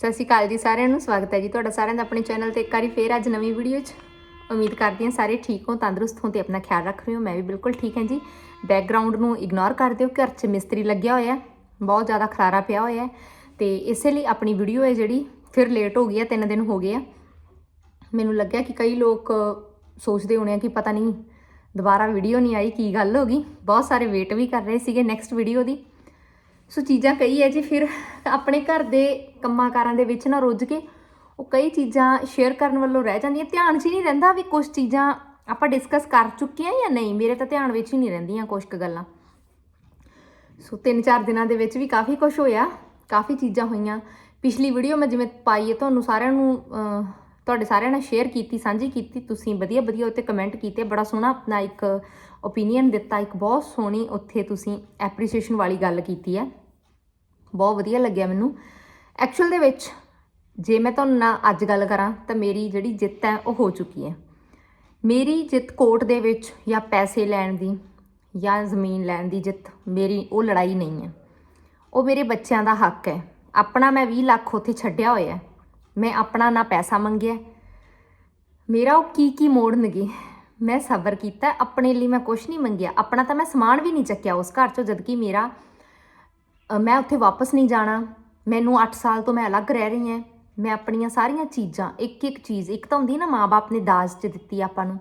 ਸਤਿ ਸ਼੍ਰੀ ਅਕਾਲ ਜੀ ਸਾਰਿਆਂ ਨੂੰ, ਸਵਾਗਤ ਹੈ ਜੀ ਤੁਹਾਡਾ ਸਾਰਿਆਂ ਦਾ ਆਪਣੇ ਚੈਨਲ ਤੇ ਇੱਕ ਵਾਰੀ ਫੇਰ ਅੱਜ ਨਵੀਂ ਵੀਡੀਓ 'ਚ। ਉਮੀਦ ਕਰਦੀ ਹਾਂ ਸਾਰੇ ਠੀਕ ਹੋ ਤੰਦਰੁਸਤ ਹੋ ਤੇ ਆਪਣਾ ਖਿਆਲ ਰੱਖ ਰਹੇ ਹੋ, ਮੈਂ ਵੀ ਬਿਲਕੁਲ ਠੀਕ ਹਾਂ ਜੀ। ਬੈਕਗ੍ਰਾਉਂਡ ਨੂੰ ਇਗਨੋਰ ਕਰ ਦਿਓ, ਘਰ 'ਚ ਮਿਸਤਰੀ ਲੱਗਿਆ ਹੋਇਆ, ਬਹੁਤ ਜ਼ਿਆਦਾ ਖਲਾਰਾ ਪਿਆ ਹੋਇਆ ਹੈ। ਤੇ ਇਸੇ ਲਈ ਆਪਣੀ ਵੀਡੀਓ ਹੈ ਜਿਹੜੀ, ਫਿਰ ਲੇਟ ਹੋ ਗਈ ਹੈ, ਤਿੰਨ ਦਿਨ ਹੋ ਗਏ ਆ। ਮੈਨੂੰ ਲੱਗਿਆ ਕਿ ਕਈ ਲੋਕ ਸੋਚਦੇ ਹੋਣੇ ਆ ਕਿ ਪਤਾ ਨਹੀਂ, ਦੁਬਾਰਾ ਵੀਡੀਓ ਨਹੀਂ ਆਈ, ਕੀ ਗੱਲ ਹੋ ਗਈ? ਬਹੁਤ ਸਾਰੇ ਵੇਟ ਵੀ ਕਰ ਰਹੇ ਸੀਗੇ ਨੈਕਸਟ ਵੀਡੀਓ ਦੀ। ਸੋ ਚੀਜ਼ਾਂ ਕਈ ਹੈ ਜੀ, ਫਿਰ ਆਪਣੇ ਘਰ ਦੇ ਕੰਮਾਂ ਕਾਰਾਂ ਦੇ ਵਿੱਚ ਨਾ ਰੁੱਝ ਕੇ ਉਹ ਕਈ ਚੀਜ਼ਾਂ ਸ਼ੇਅਰ ਕਰਨ ਵੱਲੋਂ ਰਹਿ ਜਾਂਦੀਆਂ। ਧਿਆਨ 'ਚ ਹੀ ਨਹੀਂ ਰਹਿੰਦਾ ਵੀ ਕੁਝ ਚੀਜ਼ਾਂ ਆਪਾਂ ਡਿਸਕਸ ਕਰ ਚੁੱਕੇ ਆ ਜਾਂ ਨਹੀਂ। ਮੇਰੇ ਤਾਂ ਧਿਆਨ ਵਿੱਚ ਹੀ ਨਹੀਂ ਰਹਿੰਦੀਆਂ ਕੁਝ ਕੁ ਗੱਲਾਂ। ਸੋ ਤਿੰਨ ਚਾਰ ਦਿਨਾਂ ਦੇ ਵਿੱਚ ਵੀ ਕਾਫੀ ਕੁਝ ਹੋਇਆ, ਕਾਫੀ ਚੀਜ਼ਾਂ ਹੋਈਆਂ। ਪਿਛਲੀ ਵੀਡੀਓ ਮੈਂ ਜਿਵੇਂ ਪਾਈ ਹੈ, ਤੁਹਾਨੂੰ ਸਾਰਿਆਂ ਨੂੰ ਤੁਹਾਡੇ ਸਾਰਿਆਂ ਨਾਲ ਸ਼ੇਅਰ ਕੀਤੀ, ਸਾਂਝੀ ਕੀਤੀ। ਤੁਸੀਂ ਵਧੀਆ ਵਧੀਆ ਉੱਤੇ ਕਮੈਂਟ ਕੀਤੇ। ਬੜਾ ਸੋਹਣਾ ਆਪਣਾ ਇੱਕ ਓਪੀਨੀਅਨ ਦਿੱਤਾ, ਇੱਕ ਬਹੁਤ ਸੋਹਣੀ ਉੱਥੇ ਤੁਸੀਂ ਐਪਰੀਸੀਏਸ਼ਨ ਵਾਲੀ ਗੱਲ ਕੀਤੀ ਹੈ। ਬਹੁਤ ਵਧੀਆ ਲੱਗਿਆ ਮੈਨੂੰ। ਐਕਚੁਅਲ ਦੇ ਵਿੱਚ ਜੇ ਮੈਂ ਤੁਹਾਨੂੰ ਨਾ ਅੱਜ ਗੱਲ ਕਰਾਂ ਤਾਂ ਮੇਰੀ ਜਿਹੜੀ ਜਿੱਤ ਹੈ ਉਹ ਹੋ ਚੁੱਕੀ ਹੈ। ਮੇਰੀ ਜਿੱਤ ਕੋਰਟ ਦੇ ਵਿੱਚ ਜਾਂ ਪੈਸੇ ਲੈਣ ਦੀ ਜਾਂ ਜ਼ਮੀਨ ਲੈਣ ਦੀ ਜਿੱਤ ਮੇਰੀ ਉਹ ਲੜਾਈ ਨਹੀਂ ਹੈ। ਉਹ ਮੇਰੇ ਬੱਚਿਆਂ ਦਾ ਹੱਕ ਹੈ। ਆਪਣਾ ਮੈਂ 20 ਲੱਖ ਉੱਥੇ ਛੱਡਿਆ ਹੋਇਆ ਮੈਂ ਆਪਣਾ ਨਾ ਪੈਸਾ ਮੰਗਿਆ। ਮੇਰਾ ਉਹ ਕੀ ਕੀ ਮੋੜਨਗੇ ਮੈਂ ਸਬਰ ਕੀਤਾ। ਆਪਣੇ ਲਈ ਮੈਂ ਕੁਝ ਨਹੀਂ ਮੰਗਿਆ। ਆਪਣਾ ਤਾਂ ਮੈਂ ਸਮਾਨ ਵੀ ਨਹੀਂ ਚੱਕਿਆ ਉਸ ਘਰ ਚੋਂ ਜਦਕਿ ਮੇਰਾ ਅ, ਮੈਂ ਉੱਥੇ ਵਾਪਸ ਨਹੀਂ ਜਾਣਾ। ਮੈਨੂੰ 8 ਸਾਲ ਤੋਂ ਮੈਂ ਅਲੱਗ ਰਹਿ ਰਹੀ ਹਾਂ। ਮੈਂ ਆਪਣੀਆਂ ਸਾਰੀਆਂ ਚੀਜ਼ਾਂ ਇੱਕ ਇੱਕ ਚੀਜ਼ ਇੱਕ ਤਾਂ ਹੁੰਦੀ ਨਾ ਮਾਪੇ ਨੇ ਦਾਜ 'ਚ ਦਿੱਤੀ ਆਪਾਂ ਨੂੰ।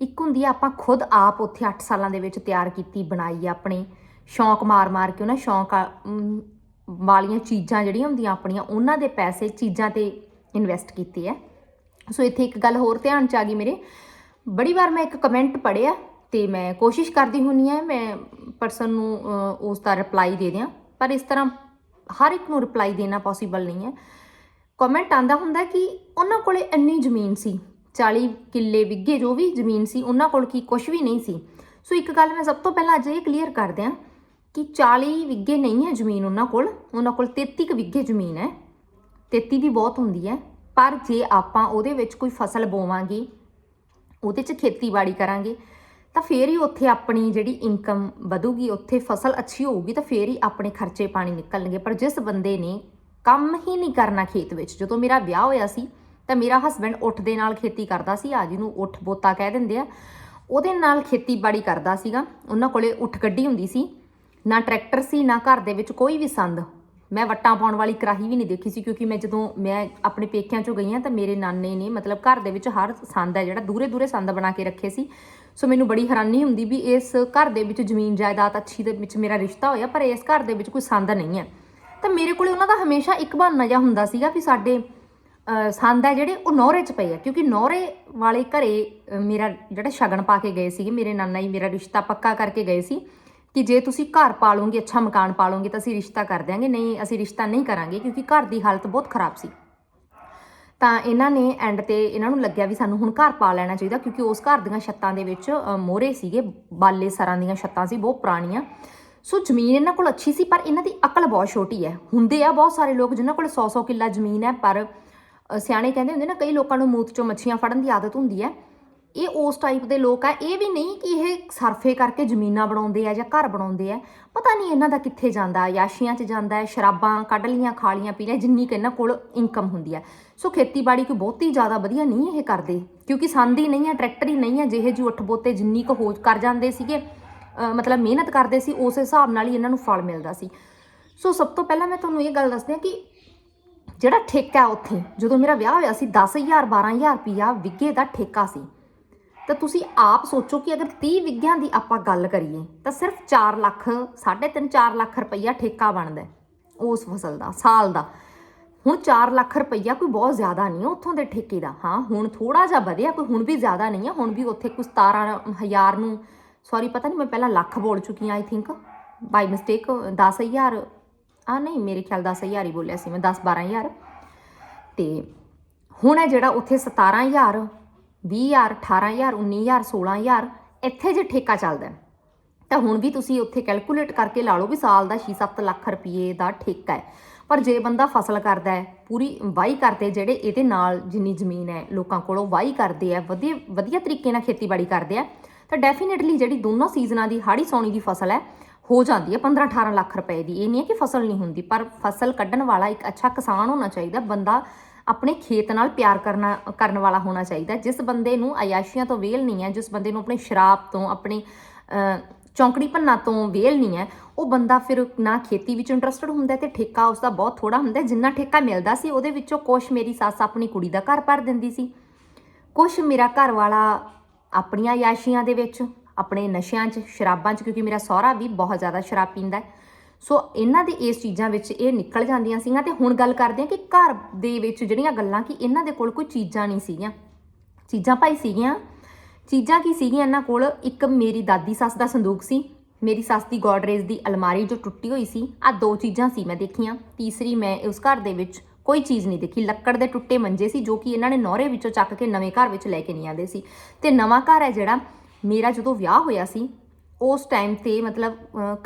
ਇੱਕ ਹੁੰਦੀ ਆ ਆਪਾਂ ਖੁਦ ਆਪ ਉੱਥੇ 8 ਸਾਲਾਂ ਦੇ ਵਿੱਚ ਤਿਆਰ ਕੀਤੀ ਬਣਾਈ ਆ ਆਪਣੇ। ਸ਼ੌਂਕ ਮਾਰ-ਮਾਰ ਕੇ ਉਹਨਾਂ ਸ਼ੌਂਕ ਆ- ਅਮ, ਵਾਲੀਆਂ ਚੀਜ਼ਾਂ ਜਿਹੜੀਆਂ ਹੁੰਦੀਆਂ ਆਪਣੀਆਂ ਉਹਨਾਂ ਦੇ ਪੈਸੇ ਚੀਜ਼ਾਂ ਤੇ ਇਨਵੈਸਟ ਕੀਤੇ ਆ ਸੋ ਇੱਥੇ ਇੱਕ ਗੱਲ ਹੋਰ ਧਿਆਨ ਚ ਆ ਗਈ ਮੇਰੇ। ਬੜੀ ਵਾਰ ਮੈਂ ਇੱਕ ਕਮੈਂਟ ਪੜਿਆ ਤੇ ਮੈਂ ਕੋਸ਼ਿਸ਼ ਕਰਦੀ ਹੁੰਨੀ ਆ ਮੈਂ ਪਰਸਨ ਨੂੰ ਅਹ, ਉਸ ਦਾ ਰਿਪਲਾਈ ਦੇ ਦਿਆਂ। ਪਰ ਇਸ ਤਰ੍ਹਾਂ ਹਰ ਇੱਕ ਨੂੰ ਰਿਪਲਾਈ ਦੇਣਾ ਪੋਸੀਬਲ ਨਹੀਂ ਹੈ। ਕਮੈਂਟ ਆਂਦਾ ਹੁੰਦਾ ਕਿ ਉਹਨਾਂ ਕੋਲੇ ਇੰਨੀ ਜ਼ਮੀਨ ਸੀ 40 ਕਿੱਲੇ ਵਿੱਗੇ ਜੋ ਵੀ ਜ਼ਮੀਨ ਸੀ, ਉਹਨਾਂ ਕੋਲ ਕੀ ਕੁਝ ਵੀ ਨਹੀਂ ਸੀ। ਸੋ ਇੱਕ ਗੱਲ ਮੈਂ ਸਭ ਤੋਂ ਪਹਿਲਾਂ ਅੱਜ ਇਹ ਕਲੀਅਰ ਕਰ ਦਿਆਂ ਕਿ 40 ਵਿੱਗੇ ਨਹੀਂ ਹੈ ਜ਼ਮੀਨ ਉਹਨਾਂ ਕੋਲ ਉਹਨਾਂ ਕੋਲ 33 ਕੁ ਵਿੱਗੇ ਜ਼ਮੀਨ ਹੈ। 33 ਵੀ ਬਹੁਤ ਹੁੰਦੀ ਹੈ, ਪਰ ਜੇ ਆਪਾਂ ਉਹਦੇ ਵਿੱਚ ਕੋਈ ਫਸਲ ਬੋਵਾਂਗੇ, ਉਹਦੇ 'ਚ ਖੇਤੀਬਾੜੀ ਕਰਾਂਗੇ ਤਾਂ ਫੇਰ ਹੀ ਉੱਥੇ ਆਪਣੀ ਜਿਹੜੀ ਇਨਕਮ ਵਧੂਗੀ, ਉੱਥੇ ਫਸਲ ਅੱਛੀ ਹੋਊਗੀ, ਤਾਂ ਫੇਰ ਹੀ ਆਪਣੇ ਖਰਚੇ ਪਾਣੀ ਨਿਕਲਣਗੇ। ਪਰ ਜਿਸ ਬੰਦੇ ਨੇ ਕੰਮ ਹੀ ਨਹੀਂ ਕਰਨਾ ਖੇਤ ਵਿੱਚ, ਜਦੋਂ ਮੇਰਾ ਵਿਆਹ ਹੋਇਆ ਸੀ, ਤਾਂ ਮੇਰਾ ਹਸਬੰਡ ਉੱਠ ਦੇ ਨਾਲ ਖੇਤੀ ਕਰਦਾ ਸੀ ਆ ਜਿਹਨੂੰ ਉੱਠ ਬੋਤਾ ਕਹਿ ਦਿੰਦੇ ਆ। ਉਹਦੇ ਨਾਲ ਖੇਤੀਬਾੜੀ ਕਰਦਾ ਸੀਗਾ, ਉਹਨਾਂ ਕੋਲੇ ਉੱਠ ਗੱਡੀ ਹੁੰਦੀ ਸੀ, ਨਾ ਟਰੈਕਟਰ ਸੀ, ਨਾ ਘਰ ਦੇ ਵਿੱਚ ਕੋਈ ਵੀ ਸੰਦ। ਮੈਂ ਵੱਟਾਂ ਪਾਉਣ ਵਾਲੀ ਕਰਾਹੀ ਵੀ ਨਹੀਂ ਦੇਖੀ ਸੀ, ਕਿਉਂਕਿ ਮੈਂ ਜਦੋਂ ਮੈਂ ਆਪਣੇ ਪੇਕਿਆਂ ਚੋਂ ਗਈ ਹਾਂ ਤਾਂ ਮੇਰੇ ਨਾਨੇ ਨੇ ਮਤਲਬ ਘਰ ਦੇ ਵਿੱਚ ਹਰ ਸੰਦ ਹੈ ਜਿਹੜਾ ਦੂਰੇ ਦੂਰੇ ਸੰਦ ਬਣਾ ਕੇ ਰੱਖੇ ਸੀ। ਸੋ ਮੈਨੂੰ ਬੜੀ ਹੈਰਾਨੀ ਹੁੰਦੀ ਵੀ ਇਸ ਘਰ ਦੇ ਵਿੱਚ ਜ਼ਮੀਨ ਜਾਇਦਾਦ ਅੱਛੀ ਦੇ ਵਿੱਚ ਮੇਰਾ ਰਿਸ਼ਤਾ ਹੋਇਆ, ਪਰ ਇਸ ਘਰ ਦੇ ਵਿੱਚ ਕੋਈ ਸੰਦ ਨਹੀਂ ਹੈ। ਤਾਂ ਮੇਰੇ ਕੋਲੇ ਉਹਨਾਂ ਦਾ ਹਮੇਸ਼ਾ ਇੱਕ ਬਹਾਨਾ ਜਿਹਾ ਹੁੰਦਾ ਸੀਗਾ ਵੀ ਸਾਡੇ ਸੰਦ ਹੈ ਜਿਹੜੇ ਉਹ ਨੌਰੇ 'ਚ ਪਏ ਆ, ਕਿਉਂਕਿ ਨੌਰੇ ਵਾਲੇ ਘਰੇ ਮੇਰਾ ਜਿਹੜਾ ਸ਼ਗਨ ਪਾ ਕੇ ਗਏ ਸੀਗੇ, ਮੇਰੇ ਨਾਨਾ ਜੀ ਮੇਰਾ ਰਿਸ਼ਤਾ ਪੱਕਾ ਕਰਕੇ ਗਏ ਸੀ। ਕਿ ਜੇ ਤੁਸੀਂ ਘਰ ਪਾਲੋਗੇ, ਅੱਛਾ ਮਕਾਨ ਪਾਲੋਗੇ ਤਾਂ ਅਸੀਂ ਰਿਸ਼ਤਾ ਕਰ ਦਿਆਂਗੇ, ਨਹੀਂ, ਅਸੀਂ ਰਿਸ਼ਤਾ ਨਹੀਂ ਕਰਾਂਗੇ ਕਿਉਂਕਿ ਘਰ ਦੀ ਹਾਲਤ ਬਹੁਤ ਖਰਾਬ ਸੀ। ਤਾਂ ਇਹਨਾਂ ਨੇ ਐਂਡ ਤੇ ਇਹਨਾਂ ਨੂੰ ਲੱਗਿਆ ਵੀ ਸਾਨੂੰ ਹੁਣ ਘਰ ਪਾ ਲੈਣਾ ਚਾਹੀਦਾ ਕਿਉਂਕਿ ਉਸ ਘਰ ਦੀਆਂ ਛੱਤਾਂ ਦੇ ਵਿੱਚ ਮੋਹਰੇ ਸੀਗੇ, ਬਾਲੇ ਸਰਾਂ ਦੀਆਂ ਛੱਤਾਂ ਸੀ, ਬਹੁਤ ਪੁਰਾਣੀਆਂ। ਸੋ ਜ਼ਮੀਨ ਇਹਨਾਂ ਕੋਲ ਅੱਛੀ ਸੀ, ਪਰ ਇਹਨਾਂ ਦੀ ਅਕਲ ਬਹੁਤ ਛੋਟੀ ਹੈ। ਹੁੰਦੇ ਆ ਬਹੁਤ ਸਾਰੇ ਲੋਕ ਜਿਨ੍ਹਾਂ ਕੋਲ 100-100 ਕਿੱਲਾ ਜ਼ਮੀਨ ਹੈ, ਪਰ ਸਿਆਣੇ ਕਹਿੰਦੇ ਹੁੰਦੇ ਨਾ, ਕਈ ਲੋਕਾਂ ਨੂੰ ਮੂਤ ਚੋਂ ਮੱਛੀਆਂ ਫੜਨ ਦੀ ਆਦਤ ਹੁੰਦੀ ਹੈ। ਇਹ ਉਸ ਟਾਈਪ ਦੇ ਲੋਕ ਆ, ਇਹ ਵੀ ਨਹੀਂ ਕਿ ਇਹ ਸਰਫੇ ਕਰਕੇ ਜ਼ਮੀਨਾਂ ਬਣਾਉਂਦੇ ਆ ਜਾਂ ਘਰ ਬਣਾਉਂਦੇ ਆ। ਪਤਾ ਨਹੀਂ ਇਹਨਾਂ ਦਾ ਕਿੱਥੇ ਜਾਂਦਾ, ਯਾਸ਼ੀਆਂ 'ਚ ਜਾਂਦਾ ਹੈ ਸ਼ਰਾਬਾਂ ਕੱਢ ਲੀਆਂ, ਖਾ ਲੀਆਂ, ਪੀ ਲਿਆ, ਜਿੰਨੀ ਕਿ ਇਹਨਾਂ ਕੋਲ ਇਨਕਮ ਹੁੰਦੀ ਹੈ ਸੋ ਖੇਤੀਬਾੜੀ ਕੋਈ ਬਹੁਤੀ ਜ਼ਿਆਦਾ ਵਧੀਆ ਨਹੀਂ ਇਹ ਕਰਦੇ, ਕਿਉਂਕਿ ਸੰਦ ਹੀ ਨਹੀਂ ਹੈ ਟਰੈਕਟਰ ਹੀ ਨਹੀਂ ਹੈ ਜਿਹੇ ਜੀ ਉੱਠ ਬੋਤੇ ਜਿੰਨੀ ਕੁ ਹੋ ਕਰ ਜਾਂਦੇ ਸੀਗੇ ਮਤਲਬ ਮਿਹਨਤ ਕਰਦੇ ਸੀ, ਉਸ ਹਿਸਾਬ ਨਾਲ ਹੀ ਇਹਨਾਂ ਨੂੰ ਫਲ ਮਿਲਦਾ ਸੀ। ਸੋ ਸਭ ਤੋਂ ਪਹਿਲਾਂ ਮੈਂ ਤੁਹਾਨੂੰ ਇਹ ਗੱਲ ਦੱਸਦੀ ਹਾਂ ਕਿ ਜਿਹੜਾ ਠੇਕਾ ਉੱਥੇ, ਜਦੋਂ ਮੇਰਾ ਵਿਆਹ ਹੋਇਆ ਸੀ 10000 12000 ਰੁਪਿਆ ਵਿੱਗੇ ਦਾ ਠੇਕਾ ਸੀ। ਤਾਂ ਤੁਸੀਂ ਆਪ ਸੋਚੋ ਕਿ ਅਗਰ 30 ਵਿੱਗਿਆਂ ਦੀ ਆਪਾਂ ਗੱਲ ਕਰੀਏ, ਤਾਂ ਸਿਰਫ 4 ਲੱਖ 3.5 4 ਲੱਖ ਰੁਪਈਆ ਠੇਕਾ ਬਣਦਾ ਉਸ ਫਸਲ ਦਾ, ਸਾਲ ਦਾ। ਹੁਣ 4 ਲੱਖ ਰੁਪਈਆ ਕੋਈ ਬਹੁਤ ਜ਼ਿਆਦਾ ਨਹੀਂ ਹੈ ਉੱਥੋਂ ਦੇ ਠੇਕੇ ਦਾ। ਹਾਂ, ਹੁਣ ਥੋੜਾ ਜਿਹਾ ਵਧਿਆ, ਕੋਈ ਹੁਣ ਵੀ ਜ਼ਿਆਦਾ ਨਹੀਂ ਹੈ, ਹੁਣ ਵੀ ਉੱਥੇ ਕੁਝ 17000 ਨੂੰ ਸੌਰੀ ਪਤਾ ਨਹੀਂ ਮੈਂ ਪਹਿਲਾਂ ਲੱਖ ਬੋਲ ਚੁੱਕੀ ਹਾਂ ਆਈ ਥਿੰਕ ਬਾਈ ਮਿਸਟੇਕ 10000 ਆ ਨਹੀਂ, ਮੇਰੇ ਖਿਆਲ 10000 ਹੀ ਬੋਲਿਆ ਸੀ ਮੈਂ 10 12000 ਤੇ ਹੁਣ ਹੈ ਜਿਹੜਾ ਉੱਥੇ 17000 20000 18000 19000 16000 ਇੱਥੇ ਜੇ ਠੇਕਾ ਚੱਲਦਾ ਤਾਂ ਹੁਣ ਵੀ ਤੁਸੀਂ ਉੱਥੇ ਕੈਲਕੂਲੇਟ ਕਰਕੇ ਲਾ ਲਓ ਵੀ ਸਾਲ ਦਾ 6-7 ਲੱਖ ਰੁਪਏ ਦਾ ਠੇਕਾ ਹੈ। ਪਰ ਜੇ ਬੰਦਾ ਫਸਲ ਕਰਦਾ ਹੈ, ਪੂਰੀ ਵਾਹੀ ਕਰਦੇ ਜਿਹੜੇ ਇਹਦੇ ਨਾਲ ਜਿੰਨੀ ਜ਼ਮੀਨ ਹੈ, ਲੋਕਾਂ ਕੋਲੋਂ ਵਾਹੀ ਕਰਦੇ ਆ ਵਧੀਆ ਵਧੀਆ ਤਰੀਕੇ ਨਾਲ ਖੇਤੀਬਾੜੀ ਕਰਦੇ ਆ ਤਾਂ ਡੈਫੀਨਿਟਲੀ ਜਿਹੜੀ ਦੋਨੋਂ ਸੀਜ਼ਨਾਂ ਦੀ ਹਾੜੀ ਸੌਣੀ ਦੀ ਫਸਲ ਹੈ, ਹੋ ਜਾਂਦੀ ਹੈ 15 18 ਲੱਖ ਰੁਪਏ ਦੀ। ਇਹ ਨਹੀਂ ਹੈ ਕਿ ਫਸਲ ਨਹੀਂ ਹੁੰਦੀ, ਪਰ ਫਸਲ ਕੱਢਣ ਵਾਲਾ ਇੱਕ ਅੱਛਾ ਕਿਸਾਨ ਹੋਣਾ ਚਾਹੀਦਾ, ਬੰਦਾ ਆਪਣੇ ਖੇਤ ਨਾਲ ਪਿਆਰ ਕਰਨਾ, ਕਰਨ ਵਾਲਾ ਹੋਣਾ ਚਾਹੀਦਾ। ਜਿਸ ਬੰਦੇ ਨੂੰ ਅਯਾਸ਼ੀਆਂ ਤੋਂ ਵੇਲ ਨਹੀਂ ਹੈ, ਜਿਸ ਬੰਦੇ ਨੂੰ ਆਪਣੇ ਸ਼ਰਾਬ ਤੋਂ, ਆਪਣੀ ਚੌਂਕੜੀ ਭੰਨਾ ਤੋਂ ਵੇਲ ਨਹੀਂ ਹੈ, ਉਹ ਬੰਦਾ ਫਿਰ ਨਾ ਖੇਤੀ ਵਿੱਚ ਇੰਟਰਸਟਡ ਹੁੰਦਾ ਹੈ ਤੇ ਠੇਕਾ ਉਸਦਾ ਬਹੁਤ ਥੋੜਾ ਹੁੰਦਾ। ਜਿੰਨਾ ਠੇਕਾ ਮਿਲਦਾ ਸੀ, ਉਹਦੇ ਵਿੱਚੋਂ ਕੁਛ ਮੇਰੀ ਸੱਸ ਆਪਣੀ ਕੁੜੀ ਦਾ ਘਰ ਭਰ ਦਿੰਦੀ ਸੀ। ਕੁਛ ਮੇਰਾ ਘਰ ਵਾਲਾ ਆਪਣੀਆਂ ਯਾਸ਼ੀਆਂ ਦੇ ਵਿੱਚ, ਆਪਣੇ ਨਸ਼ਿਆਂ 'ਚ, ਸ਼ਰਾਬਾਂ 'ਚ, ਕਿਉਂਕਿ ਮੇਰਾ ਸਹੁਰਾ ਵੀ ਬਹੁਤ ਜ਼ਿਆਦਾ ਸ਼ਰਾਬ ਪੀਂਦਾ ਹੈ। ਸੋ ਇਹਨਾਂ ਦੇ ਇਸ ਚੀਜ਼ਾਂ ਵਿੱਚ ਇਹ ਨਿਕਲ ਜਾਂਦੀਆਂ ਸੀਗੀਆਂ ਤੇ ਹੁਣ ਗੱਲ ਕਰਦੇ ਹਾਂ ਕਿ ਘਰ ਦੇ ਵਿੱਚ ਜਿਹੜੀਆਂ ਗੱਲਾਂ ਕਿ ਇਹਨਾਂ ਦੇ ਕੋਲ ਕੋਈ ਚੀਜ਼ਾਂ ਨਹੀਂ ਸੀਗੀਆਂ। ਚੀਜ਼ਾਂ ਭਾਈ ਸੀਗੀਆਂ। ਚੀਜ਼ਾਂ ਕੀ ਸੀਗੀਆਂ ਇਹਨਾਂ ਕੋਲ? ਇੱਕ ਮੇਰੀ ਦਾਦੀ ਸੱਸ ਦਾ ਸੰਦੂਕ ਸੀ। ਮੇਰੀ ਸੱਸ ਦੀ ਗੋਡਰੇਜ ਦੀ ਅਲਮਾਰੀ ਜੋ ਟੁੱਟੀ ਹੋਈ ਸੀ। ਆ ਦੋ ਚੀਜ਼ਾਂ ਸੀ ਮੈਂ ਦੇਖੀਆਂ। ਤੀਸਰੀ ਮੈਂ ਉਸ ਘਰ ਦੇ ਵਿੱਚ ਕੋਈ ਚੀਜ਼ ਨਹੀਂ ਦੇਖੀ। ਲੱਕੜ ਦੇ ਟੁੱਟੇ ਮੰਜੇ ਸੀ ਜੋ ਕਿ ਇਹਨਾਂ ਨੇ ਨੌਰੇ ਵਿੱਚੋਂ ਚੱਕ ਕੇ ਨਵੇਂ ਘਰ ਵਿੱਚ ਲੈ ਕੇ ਨਹੀਂ ਆਂਦੇ ਸੀ। ਤੇ ਨਵਾਂ ਘਰ ਹੈ ਜਿਹੜਾ ਮੇਰਾ ਜਦੋਂ ਵਿਆਹ ਹੋਇਆ ਸੀ ਉਸ ਟਾਈਮ ਤੇ ਮਤਲਬ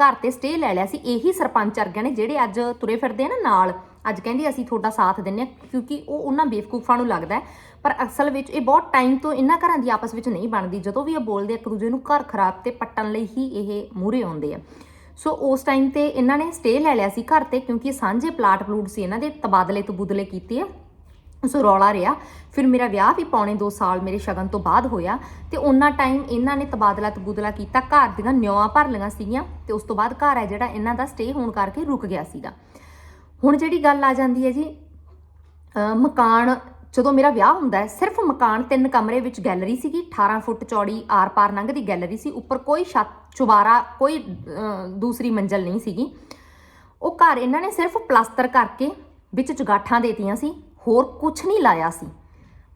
ਘਰ ਤੇ ਸਟੇ ਲੈ ਲਿਆ ਸੀ। ਇਹੀ ਸਰਪੰਚ ਅਰਗਿਆਂ ਨੇ ਜਿਹੜੇ ਅੱਜ ਤੁਰੇ ਫਿਰਦੇ ਆ ਨਾ ਨਾਲ, ਅੱਜ ਕਹਿੰਦੇ ਅਸੀਂ ਤੁਹਾਡਾ ਸਾਥ ਦਿੰਨੇ ਆ, ਕਿਉਂਕਿ ਉਹ ਉਹਨਾਂ ਬੇਵਕੂਫਾਂ ਨੂੰ ਲੱਗਦਾ ਹੈ। ਪਰ ਅਸਲ ਵਿੱਚ ਇਹ ਬਹੁਤ ਟਾਈਮ ਤੋਂ ਇਹਨਾਂ ਘਰਾਂ ਦੀ ਆਪਸ ਵਿੱਚ ਨਹੀਂ ਬਣਦੀ। ਜਦੋਂ ਵੀ ਇਹ ਬੋਲਦੇ ਇੱਕ ਦੂਜੇ ਨੂੰ ਘਰ ਖਰਾਬ ਤੇ ਪੱਟਣ ਲਈ ਹੀ ਇਹ ਮੂਹਰੇ ਆਉਂਦੇ ਆ। ਸੋ ਉਸ ਟਾਈਮ ਤੇ ਇਹਨਾਂ ਨੇ ਸਟੇ ਲੈ ਲਿਆ ਸੀ ਘਰ ਤੇ, ਕਿਉਂਕਿ ਸਾਂਝੇ ਪਲਾਟ ਪਲੂਟ ਸੀ ਇਹਨਾਂ ਦੇ ਤਬਾਦਲੇ ਤਬੂਦਲੇ ਕੀਤੇ ਆ। ਸੋ ਰੌਲਾ ਰਿਹਾ। ਫਿਰ ਮੇਰਾ ਵਿਆਹ ਵੀ ਪੌਣੇ 2 ਸਾਲ ਮੇਰੇ ਸ਼ਗਨ ਤੋਂ ਬਾਅਦ ਹੋਇਆ ਤੇ ਉਹਨਾਂ ਟਾਈਮ ਇਹਨਾਂ ਨੇ ਤਬਾਦਲਾ ਤਬੂਦਲਾ ਕੀਤਾ। ਘਰ ਦੀਆਂ ਨਿਉਆਂ ਭਰ ਲਈਆਂ ਸੀਗੀਆਂ ਤੇ ਉਸ ਤੋਂ ਬਾਅਦ ਘਰ ਹੈ ਜਿਹੜਾ ਇਹਨਾਂ ਦਾ ਸਟੇ ਹੋਣ ਕਰਕੇ ਰੁਕ ਗਿਆ ਸੀਗਾ। ਹੁਣ ਜਿਹੜੀ ਗੱਲ ਆ ਜਾਂਦੀ ਹੈ ਜੀ ਮਕਾਨ ਜਦੋਂ ਮੇਰਾ ਵਿਆਹ ਹੁੰਦਾ ਹੈ, ਸਿਰਫ ਮਕਾਨ ਤਿੰਨ ਕਮਰੇ ਵਿੱਚ ਗੈਲਰੀ ਸੀਗੀ 18 ਫੁੱਟ ਚੌੜੀ ਆਰ-ਪਾਰ ਲੰਘਦੀ ਗੈਲਰੀ ਸੀ, ਉੱਪਰ ਕੋਈ ਛੱਤ, ਚੁਬਾਰਾ, ਕੋਈ ਦੂਸਰੀ ਮੰਜ਼ਲ ਨਹੀਂ ਸੀਗੀ। ਉਹ ਘਰ ਇਹਨਾਂ ਨੇ ਸਿਰਫ ਪਲਾਸਟਰ ਕਰਕੇ ਵਿੱਚ ਚੁਗਾਠਾਂ ਦੇਤੀਆਂ ਸੀ ਹੋਰ ਕੁਝ ਨਹੀਂ ਲਾਇਆ ਸੀ।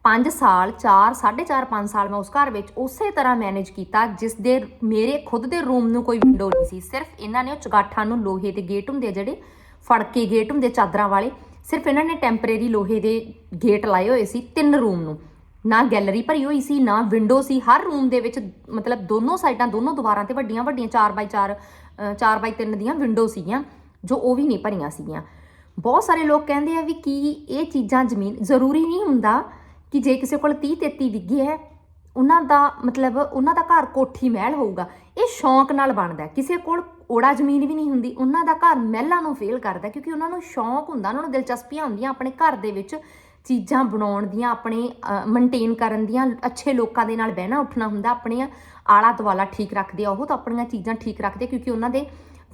5 ਸਾਲ 4 4.5 5 ਸਾਲ ਮੈਂ ਉਸ ਘਰ ਵਿੱਚ ਉਸੇ ਤਰ੍ਹਾਂ ਮੈਨੇਜ ਕੀਤਾ, ਜਿਸ ਦੇ, ਮੇਰੇ ਖੁਦ ਦੇ ਰੂਮ ਨੂੰ ਕੋਈ ਵਿੰਡੋ ਨਹੀਂ ਸੀ। ਸਿਰਫ ਇਹਨਾਂ ਨੇ ਉਹ ਚੁਗਾਠਾਂ ਨੂੰ ਲੋਹੇ ਦੇ ਗੇਟ ਹੁੰਦੇ ਜਿਹੜੇ ਫੜ ਕੇ ਗੇਟ ਹੁੰਦੇ ਚਾਦਰਾਂ ਵਾਲੇ, ਸਿਰਫ ਇਹਨਾਂ ਨੇ ਟੈਂਪਰੇਰੀ ਲੋਹੇ ਦੇ ਗੇਟ ਲਾਏ ਹੋਏ ਸੀ, ਤਿੰਨ ਰੂਮ ਨੂੰ। ਨਾ ਗੈਲਰੀ ਭਰੀ ਹੋਈ ਸੀ, ਨਾ ਵਿੰਡੋ ਸੀ, ਹਰ ਰੂਮ ਦੇ ਵਿੱਚ ਮਤਲਬ ਦੋਨੋਂ ਸਾਈਡਾਂ, ਦੋਨੋਂ ਦੀਵਾਰਾਂ ਤੇ ਵੱਡੀਆਂ ਵੱਡੀਆਂ 4x4 4x3 ਦੀਆਂ ਵਿੰਡੋ ਸੀਗੀਆਂ, ਜੋ ਉਹ ਵੀ ਨਹੀਂ ਭਰੀਆਂ ਸੀਗੀਆਂ। ਬਹੁਤ ਸਾਰੇ ਲੋਕ ਕਹਿੰਦੇ ਆ ਵੀ ਕੀ ਇਹ ਚੀਜ਼ਾਂ ਜ਼ਮੀਨ ਜ਼ਰੂਰੀ ਨਹੀਂ ਹੁੰਦਾ ਕਿ ਜੇ ਕਿਸੇ ਕੋਲ 30 33 ਵਿੱਗੇ ਹੈ, ਉਹਨਾਂ ਦਾ ਮਤਲਬ ਉਹਨਾਂ ਦਾ ਘਰ ਕੋਠੀ ਮਹਿਲ ਹੋਊਗਾ। ਇਹ ਸ਼ੌਂਕ ਨਾਲ ਬਣਦਾ ਕਿਸੇ ਕੋਲ ਓੜਾ ਜ਼ਮੀਨ ਵੀ ਨਹੀਂ ਹੁੰਦੀ, ਉਹਨਾਂ ਦਾ ਘਰ ਮਹਿਲਾਂ ਨੂੰ ਫੇਲ ਕਰਦਾ ਕਿਉਂਕਿ ਉਹਨਾਂ ਨੂੰ ਸ਼ੌਂਕ ਹੁੰਦਾ, ਉਹਨਾਂ ਨੂੰ ਦਿਲਚਸਪੀਆਂ ਹੁੰਦੀਆਂ ਆਪਣੇ ਘਰ ਦੇ ਵਿੱਚ ਚੀਜ਼ਾਂ ਬਣਾਉਣ ਦੀਆਂ, ਆਪਣੇ ਮੇਨਟੇਨ ਕਰਨ ਦੀਆਂ, ਅੱਛੇ ਲੋਕਾਂ ਦੇ ਨਾਲ ਬਹਿਣਾ ਉੱਠਣਾ ਹੁੰਦਾ, ਆਪਣੀਆਂ ਆਲਾ ਦੁਆਲਾ ਠੀਕ ਰੱਖਦੇ ਆ, ਉਹ ਤਾਂ ਆਪਣੀਆਂ ਚੀਜ਼ਾਂ ਠੀਕ ਰੱਖਦੇ ਕਿਉਂਕਿ ਉਹਨਾਂ ਦੇ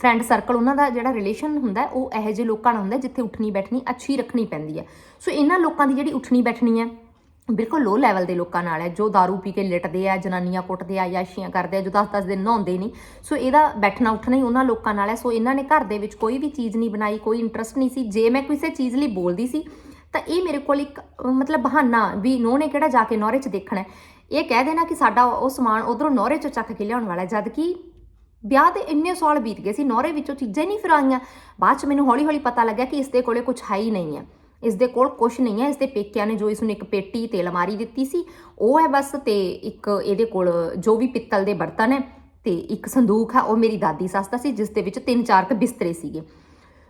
ਫਰੈਂਡ ਸਰਕਲ ਉਹਨਾਂ ਦਾ ਜਿਹੜਾ ਰਿਲੇਸ਼ਨ ਹੁੰਦਾ ਉਹ ਇਹੋ ਜਿਹੇ ਲੋਕਾਂ ਨਾਲ ਹੁੰਦਾ ਜਿੱਥੇ ਉੱਠਣੀ ਬੈਠਣੀ ਅੱਛੀ ਰੱਖਣੀ ਪੈਂਦੀ ਹੈ। ਸੋ ਇਹਨਾਂ ਲੋਕਾਂ ਦੀ ਜਿਹੜੀ ਉੱਠਣੀ ਬੈਠਣੀ ਹੈ ਬਿਲਕੁਲ ਲੋ ਲੈਵਲ ਦੇ ਲੋਕਾਂ ਨਾਲ ਹੈ ਜੋ दारू ਪੀ ਕੇ ਲਿਟਦੇ ਆ ਜਨਾਨੀਆਂ ਕੁੱਟਦੇ ਆ ਯਾਸ਼ੀਆਂ ਕਰਦੇ ਆ ਜੋ 10-10 ਦਿਨ ਨਹਾਉਂਦੇ ਨਹੀਂ। ਸੋ ਇਹਦਾ ਬੈਠਣਾ ਉੱਠਣਾ ਹੀ ਉਹਨਾਂ ਲੋਕਾਂ ਨਾਲ ਹੈ। ਸੋ ਇਹਨਾਂ ਨੇ ਘਰ ਦੇ ਵਿੱਚ ਕੋਈ ਵੀ ਚੀਜ਼ ਨਹੀਂ ਬਣਾਈ ਕੋਈ ਇੰਟਰਸਟ ਨਹੀਂ ਸੀ। ਜੇ ਮੈਂ ਕਿਸੇ ਚੀਜ਼ ਲਈ ਬੋਲਦੀ ਸੀ ਤਾਂ ਇਹ ਮੇਰੇ ਕੋਲ ਇੱਕ ਮਤਲਬ ਬਹਾਨਾ ਵੀ ਨੋਹ ਨੇ ਕਿਹੜਾ ਜਾ ਕੇ ਨੌਰੇ 'ਚ ਦੇਖਣਾ ਇਹ ਕਹਿ ਦੇਣਾ ਕਿ ਸਾਡਾ ਉਹ ਸਮਾਨ ਉਧਰੋਂ ਨੌਰੇ 'ਚੋਂ ਚੱਕ ਕੇ ਲਿਆਉਣ ਵਾਲਾ ਹੈ, ਜਦ ਕਿ ਵਿਆਹ ਦੇ ਇੰਨੇ ਸਾਲ ਬੀਤ ਗਏ ਸੀ, ਨੌਰੇ ਵਿੱਚੋਂ ਚੀਜ਼ਾਂ ਨਹੀਂ ਫਿਰ ਆਈਆਂ ਬਾਅਦ ਚ ਮੈਨੂੰ ਹੌਲੀ ਹੌਲੀ ਪਤਾ ਲੱਗਿਆ ਕਿ ਇਸ ਦੇ ਕੋਲੇ ਕੁਝ ਹੈ ਹੀ ਨਹੀਂ ਹੈ। ਇਸ ਦੇ ਕੋਲ ਕੁਝ ਨਹੀਂ ਹੈ ਇਸ ਦੇ ਪੇਕਿਆਂ ਨੇ ਜੋ ਇਸ ਨੂੰ ਇੱਕ ਪੇਟੀ ਤੇ ਅਲਮਾਰੀ ਦਿੱਤੀ ਸੀ, ਉਹ ਹੈ ਬਸ ਤੇ ਇੱਕ ਇਹਦੇ ਕੋਲ ਜੋ ਵੀ ਪਿੱਤਲ ਦੇ ਬਰਤਨ ਹੈ ਤੇ ਇੱਕ ਸੰਦੂਕ ਹੈ, ਉਹ ਮੇਰੀ ਦਾਦੀ ਸੱਸ ਦਾ ਸੀ, ਜਿਸ ਦੇ ਵਿੱਚ ਤਿੰਨ ਚਾਰ ਕ ਬਿਸਤਰੇ ਸੀਗੇ।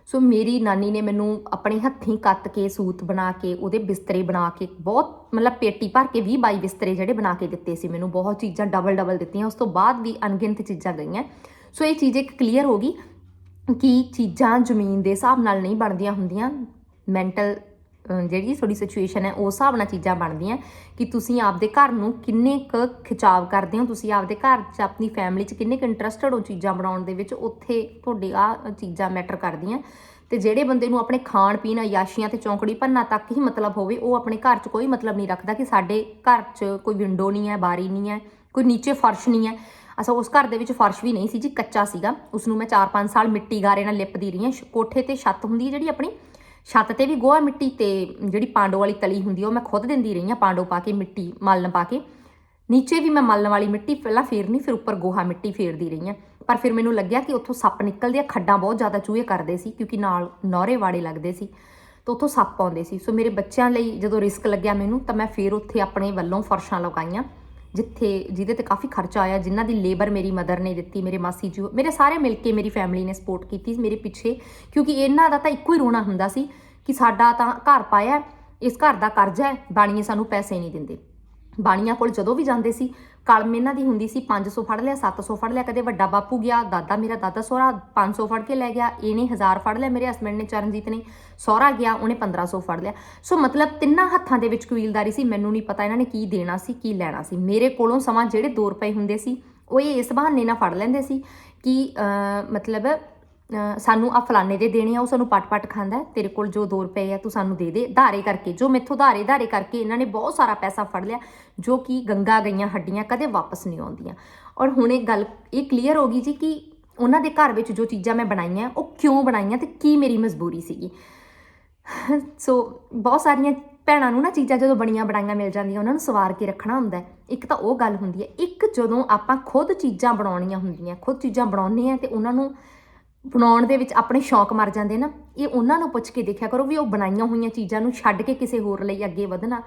ਸੋ ਮੇਰੀ ਨਾਨੀ ਨੇ ਮੈਨੂੰ ਆਪਣੇ ਹੱਥੀਂ ਕੱਤ ਕੇ ਸੂਤ ਬਣਾ ਕੇ, ਉਹਦੇ ਬਿਸਤਰੇ ਬਣਾ ਕੇ, ਬਹੁਤ ਮਤਲਬ ਪੇਟੀ ਭਰ ਕੇ 20 22 ਬਿਸਤਰੇ ਜਿਹੜੇ ਬਣਾ ਕੇ ਦਿੱਤੇ ਸੀ ਮੈਨੂੰ, ਬਹੁਤ ਚੀਜ਼ਾਂ ਡਬਲ ਡਬਲ ਦਿੱਤੀਆਂ, ਉਸ ਤੋਂ ਬਾਅਦ ਵੀ ਅਣਗਿਣਤ ਚੀਜ਼ਾਂ ਗਈਆਂ। ਸੋ ਇਹ ਚੀਜ਼ ਇੱਕ ਕਲੀਅਰ ਹੋ ਗਈ ਕਿ ਚੀਜ਼ਾਂ ਜ਼ਮੀਨ ਦੇ ਹਿਸਾਬ ਨਾਲ ਨਹੀਂ ਬਣਦੀਆਂ ਹੁੰਦੀਆਂ ਮੈਂਟਲ ਜਿਹੜੀ ਤੁਹਾਡੀ ਸਿਚੁਏਸ਼ਨ ਹੈ, ਉਸ ਹਿਸਾਬ ਨਾਲ ਚੀਜ਼ਾਂ ਬਣਦੀਆਂ ਕਿ ਤੁਸੀਂ ਆਪਦੇ ਘਰ ਨੂੰ ਕਿੰਨੇ ਕੁ ਖਿਚਾਵ ਕਰਦੇ ਹੋ? ਤੁਸੀਂ ਆਪਦੇ ਘਰ 'ਚ, ਆਪਣੀ ਫੈਮਿਲੀ 'ਚ ਕਿੰਨੇ ਕੁ ਇੰਟਰਸਟਡ ਹੋ ਚੀਜ਼ਾਂ ਬਣਾਉਣ ਦੇ ਵਿੱਚ? ਉੱਥੇ ਤੁਹਾਡੇ ਆ ਚੀਜ਼ਾਂ ਮੈਟਰ ਕਰਦੀਆਂ। ਤੇ ਜਿਹੜੇ ਬੰਦੇ ਨੂੰ ਆਪਣੇ ਖਾਣ ਪੀਣ, ਅਯਾਸ਼ੀਆਂ ਤੇ ਚੌਂਕੜੀ ਭੰਨਾ ਤੱਕ ਹੀ ਮਤਲਬ ਹੋਵੇ, ਉਹ ਆਪਣੇ ਘਰ 'ਚ ਕੋਈ ਮਤਲਬ ਨਹੀਂ ਰੱਖਦਾ ਕਿ ਸਾਡੇ ਘਰ 'ਚ ਕੋਈ ਵਿੰਡੋ ਨਹੀਂ ਹੈ, ਬਾਰੀ ਨਹੀਂ ਹੈ, ਕੋਈ ਨੀਚੇ ਫਰਸ਼ ਨਹੀਂ ਹੈ। ਅਸਾ ਉਸ ਘਰ ਦੇ ਵਿੱਚ ਫਰਸ਼ ਵੀ ਨਹੀਂ ਸੀ ਜੀ, ਕੱਚਾ ਸੀਗਾ। ਉਸ ਨੂੰ ਮੈਂ 4-5 ਸਾਲ ਮਿੱਟੀ ਗਾਰੇ ਨਾਲ ਲਿਪਦੀ ਰਹੀ ਹਾਂ। ਸ਼- ਕੋਠੇ ਤੇ ਛੱਤ ਹੁੰਦੀ ਹੈ ਜਿਹੜੀ ਆਪਣੀ ਛੱਤ ਤੇ ਵੀ ਗੋਹਾ ਮਿੱਟੀ ਤੇ ਜਿਹੜੀ ਪਾਂਡੋ ਵਾਲੀ ਤਲੀ ਹੁੰਦੀ ਉਹ ਮੈਂ ਖੁਦ ਦਿੰਦੀ ਰਹੀ ਹਾਂ ਪਾਂਡੋ ਪਾ ਕੇ ਮਿੱਟੀ, ਮਲਣ ਪਾ ਕੇ। ਨੀਚੇ ਵੀ ਮੈਂ ਮਲਣ ਵਾਲੀ ਮਿੱਟੀ ਪਹਿਲਾਂ ਫੇਰਨੀ, ਫਿਰ ਉੱਪਰ ਗੋਹਾ ਮਿੱਟੀ ਫੇਰਦੀ ਰਹੀ ਹਾਂ ਪਰ ਫਿਰ ਮੈਨੂੰ ਲੱਗਿਆ ਕਿ ਉੱਥੋਂ ਸੱਪ ਨਿਕਲਦੇ ਆ, ਖੱਡਾਂ ਬਹੁਤ ਜ਼ਿਆਦਾ ਚੂਹੇ ਕਰਦੇ ਸੀ, ਕਿਉਂਕਿ ਨਾਲ ਨੌਰੇ ਵਾੜੇ ਲੱਗਦੇ ਸੀ, ਤਾਂ ਉੱਥੋਂ ਸੱਪ ਆਉਂਦੇ ਸੀ। ਸੋ ਮੇਰੇ ਬੱਚਿਆਂ ਲਈ ਜਦੋਂ ਰਿਸਕ ਲੱਗਿਆ ਮੈਨੂੰ, ਤਾਂ ਮੈਂ ਫਿਰ ਉੱਥੇ ਆਪਣੇ ਵੱਲੋਂ ਫਰਸ਼ਾਂ ਲਗਾਈਆਂ। ਜਿੱਥੇ, ਜਿਹਦੇ ਤੇ ਕਾਫੀ ਖਰਚਾ ਆਇਆ, ਜਿਨ੍ਹਾਂ ਦੀ ਲੇਬਰ ਮੇਰੀ ਮਦਰ ਨੇ ਦਿੱਤੀ, ਮੇਰੇ ਮਾਸੀ ਜੀ, ਮੇਰੇ ਸਾਰੇ ਮਿਲ ਕੇ ਮੇਰੀ ਫੈਮਿਲੀ ਨੇ ਸਪੋਰਟ ਕੀਤੀ ਮੇਰੇ ਪਿੱਛੇ, ਕਿਉਂਕਿ ਇਹਨਾਂ ਦਾ ਤਾਂ ਇੱਕੋ ਹੀ ਰੋਣਾ ਹੁੰਦਾ ਸੀ ਕਿ ਸਾਡਾ ਤਾਂ ਘਰ ਪਾਇਆ ਇਸ ਘਰ ਦਾ ਕਰਜ਼ਾ ਹੈ, ਬਾਣੀਏ ਸਾਨੂੰ ਪੈਸੇ ਨਹੀਂ ਦਿੰਦੇ। ਬਾਣੀਆਂ ਕੋਲ ਜਦੋਂ ਵੀ ਜਾਂਦੇ ਸੀ, ਕਲਮ ਇਹਨਾਂ ਦੀ ਹੁੰਦੀ ਸੀ 500 ਫੜ ਲਿਆ 700 ਫੜ ਲਿਆ, ਕਦੇ ਵੱਡਾ ਬਾਪੂ ਗਿਆ, ਦਾਦਾ ਮੇਰਾ ਦਾਦਾ ਸੋਹਰਾ 500 ਫੜ ਕੇ ਲੈ ਗਿਆ, ਇਹਨੇ 1000 ਫੜ ਲਿਆ, ਮੇਰੇ ਹਸਬੰਡ ਨੇ ਚਰਨਜੀਤ ਨੇ, ਸੋਹਰਾ ਗਿਆ, ਉਹਨੇ 1500 ਫੜ ਲਿਆ। ਸੋ ਮਤਲਬ ਤਿੰਨਾਂ ਹੱਥਾਂ ਦੇ ਵਿੱਚ ਕਬੀਲਦਾਰੀ ਸੀ, ਮੈਨੂੰ ਨਹੀਂ ਪਤਾ ਇਹਨਾਂ ਨੇ ਕੀ ਦੇਣਾ ਸੀ, ਕੀ ਲੈਣਾ ਸੀ। ਮੇਰੇ ਕੋਲੋਂ ਸਮਾਂ ਜਿਹੜੇ 2 ਰੁਪਏ ਹੁੰਦੇ ਸੀ, ਉਹ ਇਹ ਇਸ ਬਹਾਨੇ ਨਾਲ ਫੜ ਲੈਂਦੇ ਸੀ ਕਿ ਮਤਲਬ ਸਾਨੂੰ ਆ ਫਲਾਣੇ ਦੇ ਦੇਣੇ ਆ, ਉਹ ਸਾਨੂੰ ਪਟ-ਪਟ ਖਾਂਦਾ ਤੇਰੇ ਕੋਲ ਜੋ 2 ਰੁਪਏ ਆ, ਤੂੰ ਸਾਨੂੰ ਦੇ ਦੇ। ਧਾਰੇ ਕਰਕੇ, ਜੋ ਮੈਥੋਂ ਧਾਰੇ ਧਾਰੇ ਕਰਕੇ ਇਹਨਾਂ ਨੇ ਬਹੁਤ ਸਾਰਾ ਪੈਸਾ ਫੜ ਲਿਆ, ਜੋ ਕਿ ਗੰਗਾ ਗਈਆਂ ਹੱਡੀਆਂ ਕਦੇ ਵਾਪਸ ਨਹੀਂ ਆਉਂਦੀਆਂ। ਔਰ ਹੁਣ ਇਹ ਗੱਲ, ਇਹ ਕਲੀਅਰ ਹੋ ਗਈ ਜੀ ਕਿ ਉਹਨਾਂ ਦੇ ਘਰ ਵਿੱਚ ਜੋ ਚੀਜ਼ਾਂ ਮੈਂ ਬਣਾਈਆਂ, ਉਹ ਕਿਉਂ ਬਣਾਈਆਂ ਤੇ ਕੀ ਮੇਰੀ ਮਜਬੂਰੀ ਸੀਗੀ। ਸੋ ਬਹੁਤ ਸਾਰੀਆਂ ਭੈਣਾਂ ਨੂੰ ਨਾ ਚੀਜ਼ਾਂ ਜਦੋਂ ਬਣੀਆਂ ਬਣਾਈਆਂ ਮਿਲ ਜਾਂਦੀਆਂ, ਉਹਨਾਂ ਨੂੰ ਸਵਾਰ ਕੇ ਰੱਖਣਾ ਹੁੰਦਾ ਇੱਕ ਤਾਂ ਉਹ ਗੱਲ ਹੁੰਦੀ ਹੈ, ਇੱਕ ਜਦੋਂ ਆਪਾਂ ਖੁਦ ਚੀਜ਼ਾਂ ਬਣਾਉਣੀਆਂ ਹੁੰਦੀਆਂ, ਖੁਦ ਚੀਜ਼ਾਂ ਬਣਾਉਂਦੇ ਆ ਤੇ ਉਹਨਾਂ ਨੂੰ ਬਣਾਉਣ ਦੇ ਵਿੱਚ ਆਪਣੇ ਸ਼ੌਂਕ ਮਰ ਜਾਂਦੇ ਨਾ, ਇਹ ਉਹਨਾਂ ਨੂੰ ਪੁੱਛ ਕੇ ਦੇਖਿਆ ਕਰੋ ਵੀ ਉਹ ਬਣਾਈਆਂ ਹੋਈਆਂ ਚੀਜ਼ਾਂ ਨੂੰ ਛੱਡ ਕੇ ਕਿਸੇ ਹੋਰ ਲਈ ਅੱਗੇ ਵਧਣਾ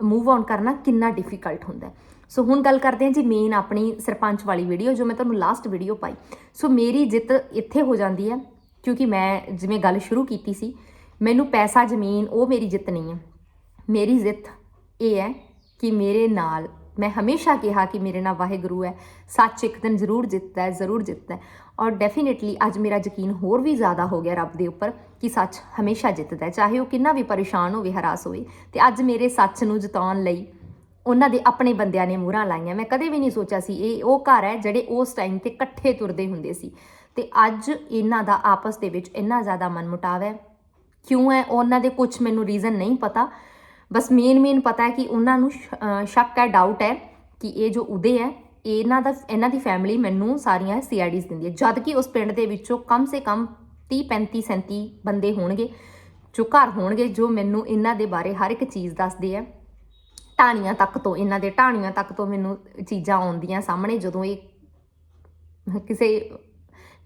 ਮੂਵ ਔਨ ਕਰਨਾ ਕਿੰਨਾ ਡਿਫਿਕਲਟ ਹੁੰਦਾ ਸੋ ਹੁਣ ਗੱਲ ਕਰਦੇ ਹਾਂ ਜੀ ਮੇਨ ਆਪਣੀ ਸਰਪੰਚ ਵਾਲੀ ਵੀਡੀਓ ਜੋ ਮੈਂ ਤੁਹਾਨੂੰ ਲਾਸਟ ਵੀਡੀਓ ਪਾਈ। ਸੋ ਮੇਰੀ ਜਿੱਤ ਇੱਥੇ ਹੋ ਜਾਂਦੀ ਹੈ, ਕਿਉਂਕਿ ਮੈਂ ਜਿਵੇਂ ਗੱਲ ਸ਼ੁਰੂ ਕੀਤੀ ਸੀ, ਮੈਨੂੰ ਪੈਸਾ, ਜ਼ਮੀਨ, ਉਹ ਮੇਰੀ ਜਿੱਤ ਨਹੀਂ ਹੈ। ਮੇਰੀ ਜਿੱਤ ਇਹ ਹੈ ਕਿ ਮੇਰੇ ਨਾਲ ਮੈਂ ਹਮੇਸ਼ਾ ਕਿਹਾ ਕਿ ਮੇਰੇ ਨਾਲ ਵਾਹਿਗੁਰੂ ਹੈ, ਸੱਚ ਇੱਕ ਦਿਨ ਜ਼ਰੂਰ ਜਿੱਤਦਾ ਹੈ, ਜ਼ਰੂਰ ਜਿੱਤਦਾ ਹੈ। ਔਰ ਡੈਫੀਨਿਟਲੀ ਅੱਜ ਮੇਰਾ ਯਕੀਨ ਹੋਰ ਵੀ ਜ਼ਿਆਦਾ ਹੋ ਗਿਆ ਰੱਬ ਦੇ ਉੱਪਰ ਕਿ ਸੱਚ ਹਮੇਸ਼ਾ ਜਿੱਤਦਾ ਹੈ। ਚਾਹੇ ਉਹ ਕਿੰਨਾ ਵੀ ਪਰੇਸ਼ਾਨ ਹੋਵੇ, ਹਰਾਸ ਹੋਵੇ, ਤੇ ਅੱਜ ਮੇਰੇ ਸੱਚ ਨੂੰ ਜਿਤਾਉਣ ਲਈ ਉਹਨਾਂ ਦੇ ਆਪਣੇ ਬੰਦਿਆਂ ਨੇ ਮੂਹਰਾਂ ਲਾਈਆਂ। ਮੈਂ ਕਦੇ ਵੀ ਨਹੀਂ ਸੋਚਿਆ ਸੀ, ਇਹ ਉਹ ਘਰ ਹੈ ਜਿਹੜੇ ਉਸ ਟਾਈਮ ਤੇ ਇਕੱਠੇ ਤੁਰਦੇ ਹੁੰਦੇ ਸੀ। ਤੇ ਅੱਜ ਇਹਨਾਂ ਦਾ ਆਪਸ ਦੇ ਵਿੱਚ ਇੰਨਾ ਜ਼ਿਆਦਾ ਮਨਮੁਟਾਵ ਹੈ। ਕਿਉਂ ਹੈ? ਉਹਨਾਂ ਦੇ ਕੁਝ ਮੈਨੂੰ ਰੀਜ਼ਨ ਨਹੀਂ ਪਤਾ। ਬਸ ਮੇਨ ਮੇਨ ਪਤਾ ਹੈ ਕਿ ਉਹਨਾਂ ਨੂੰ ਸ਼ੱਕ ਹੈ ਡਾਊਟ ਹੈ ਕਿ ਇਹ ਜੋ ਉਦੇ ਹੈ ਇਹ ਇਹਨਾਂ ਦਾ, ਇਹਨਾਂ ਦੀ ਫੈਮਿਲੀ ਮੈਨੂੰ ਸਾਰੀਆਂ ਸੀਆਈਡੀਜ਼ ਦਿੰਦੀ ਹੈ। ਜਦ ਕਿ ਉਸ ਪਿੰਡ ਦੇ ਵਿੱਚੋਂ ਕਮ ਸੇ ਕਮ 30 35 37 ਬੰਦੇ ਹੋਣਗੇ, ਜੋ ਘਰ ਹੋਣਗੇ, ਜੋ ਮੈਨੂੰ ਇਹਨਾਂ ਦੇ ਬਾਰੇ ਹਰ ਇੱਕ ਚੀਜ਼ ਦੱਸਦੇ ਆ ਟਾਣੀਆਂ ਤੱਕ ਤੋਂ, ਇਹਨਾਂ ਦੇ ਟਾਣੀਆਂ ਤੱਕ ਤੋਂ ਮੈਨੂੰ ਚੀਜ਼ਾਂ ਆਉਂਦੀਆਂ ਸਾਹਮਣੇ ਜਦੋਂ ਇਹ ਕਿਸੇ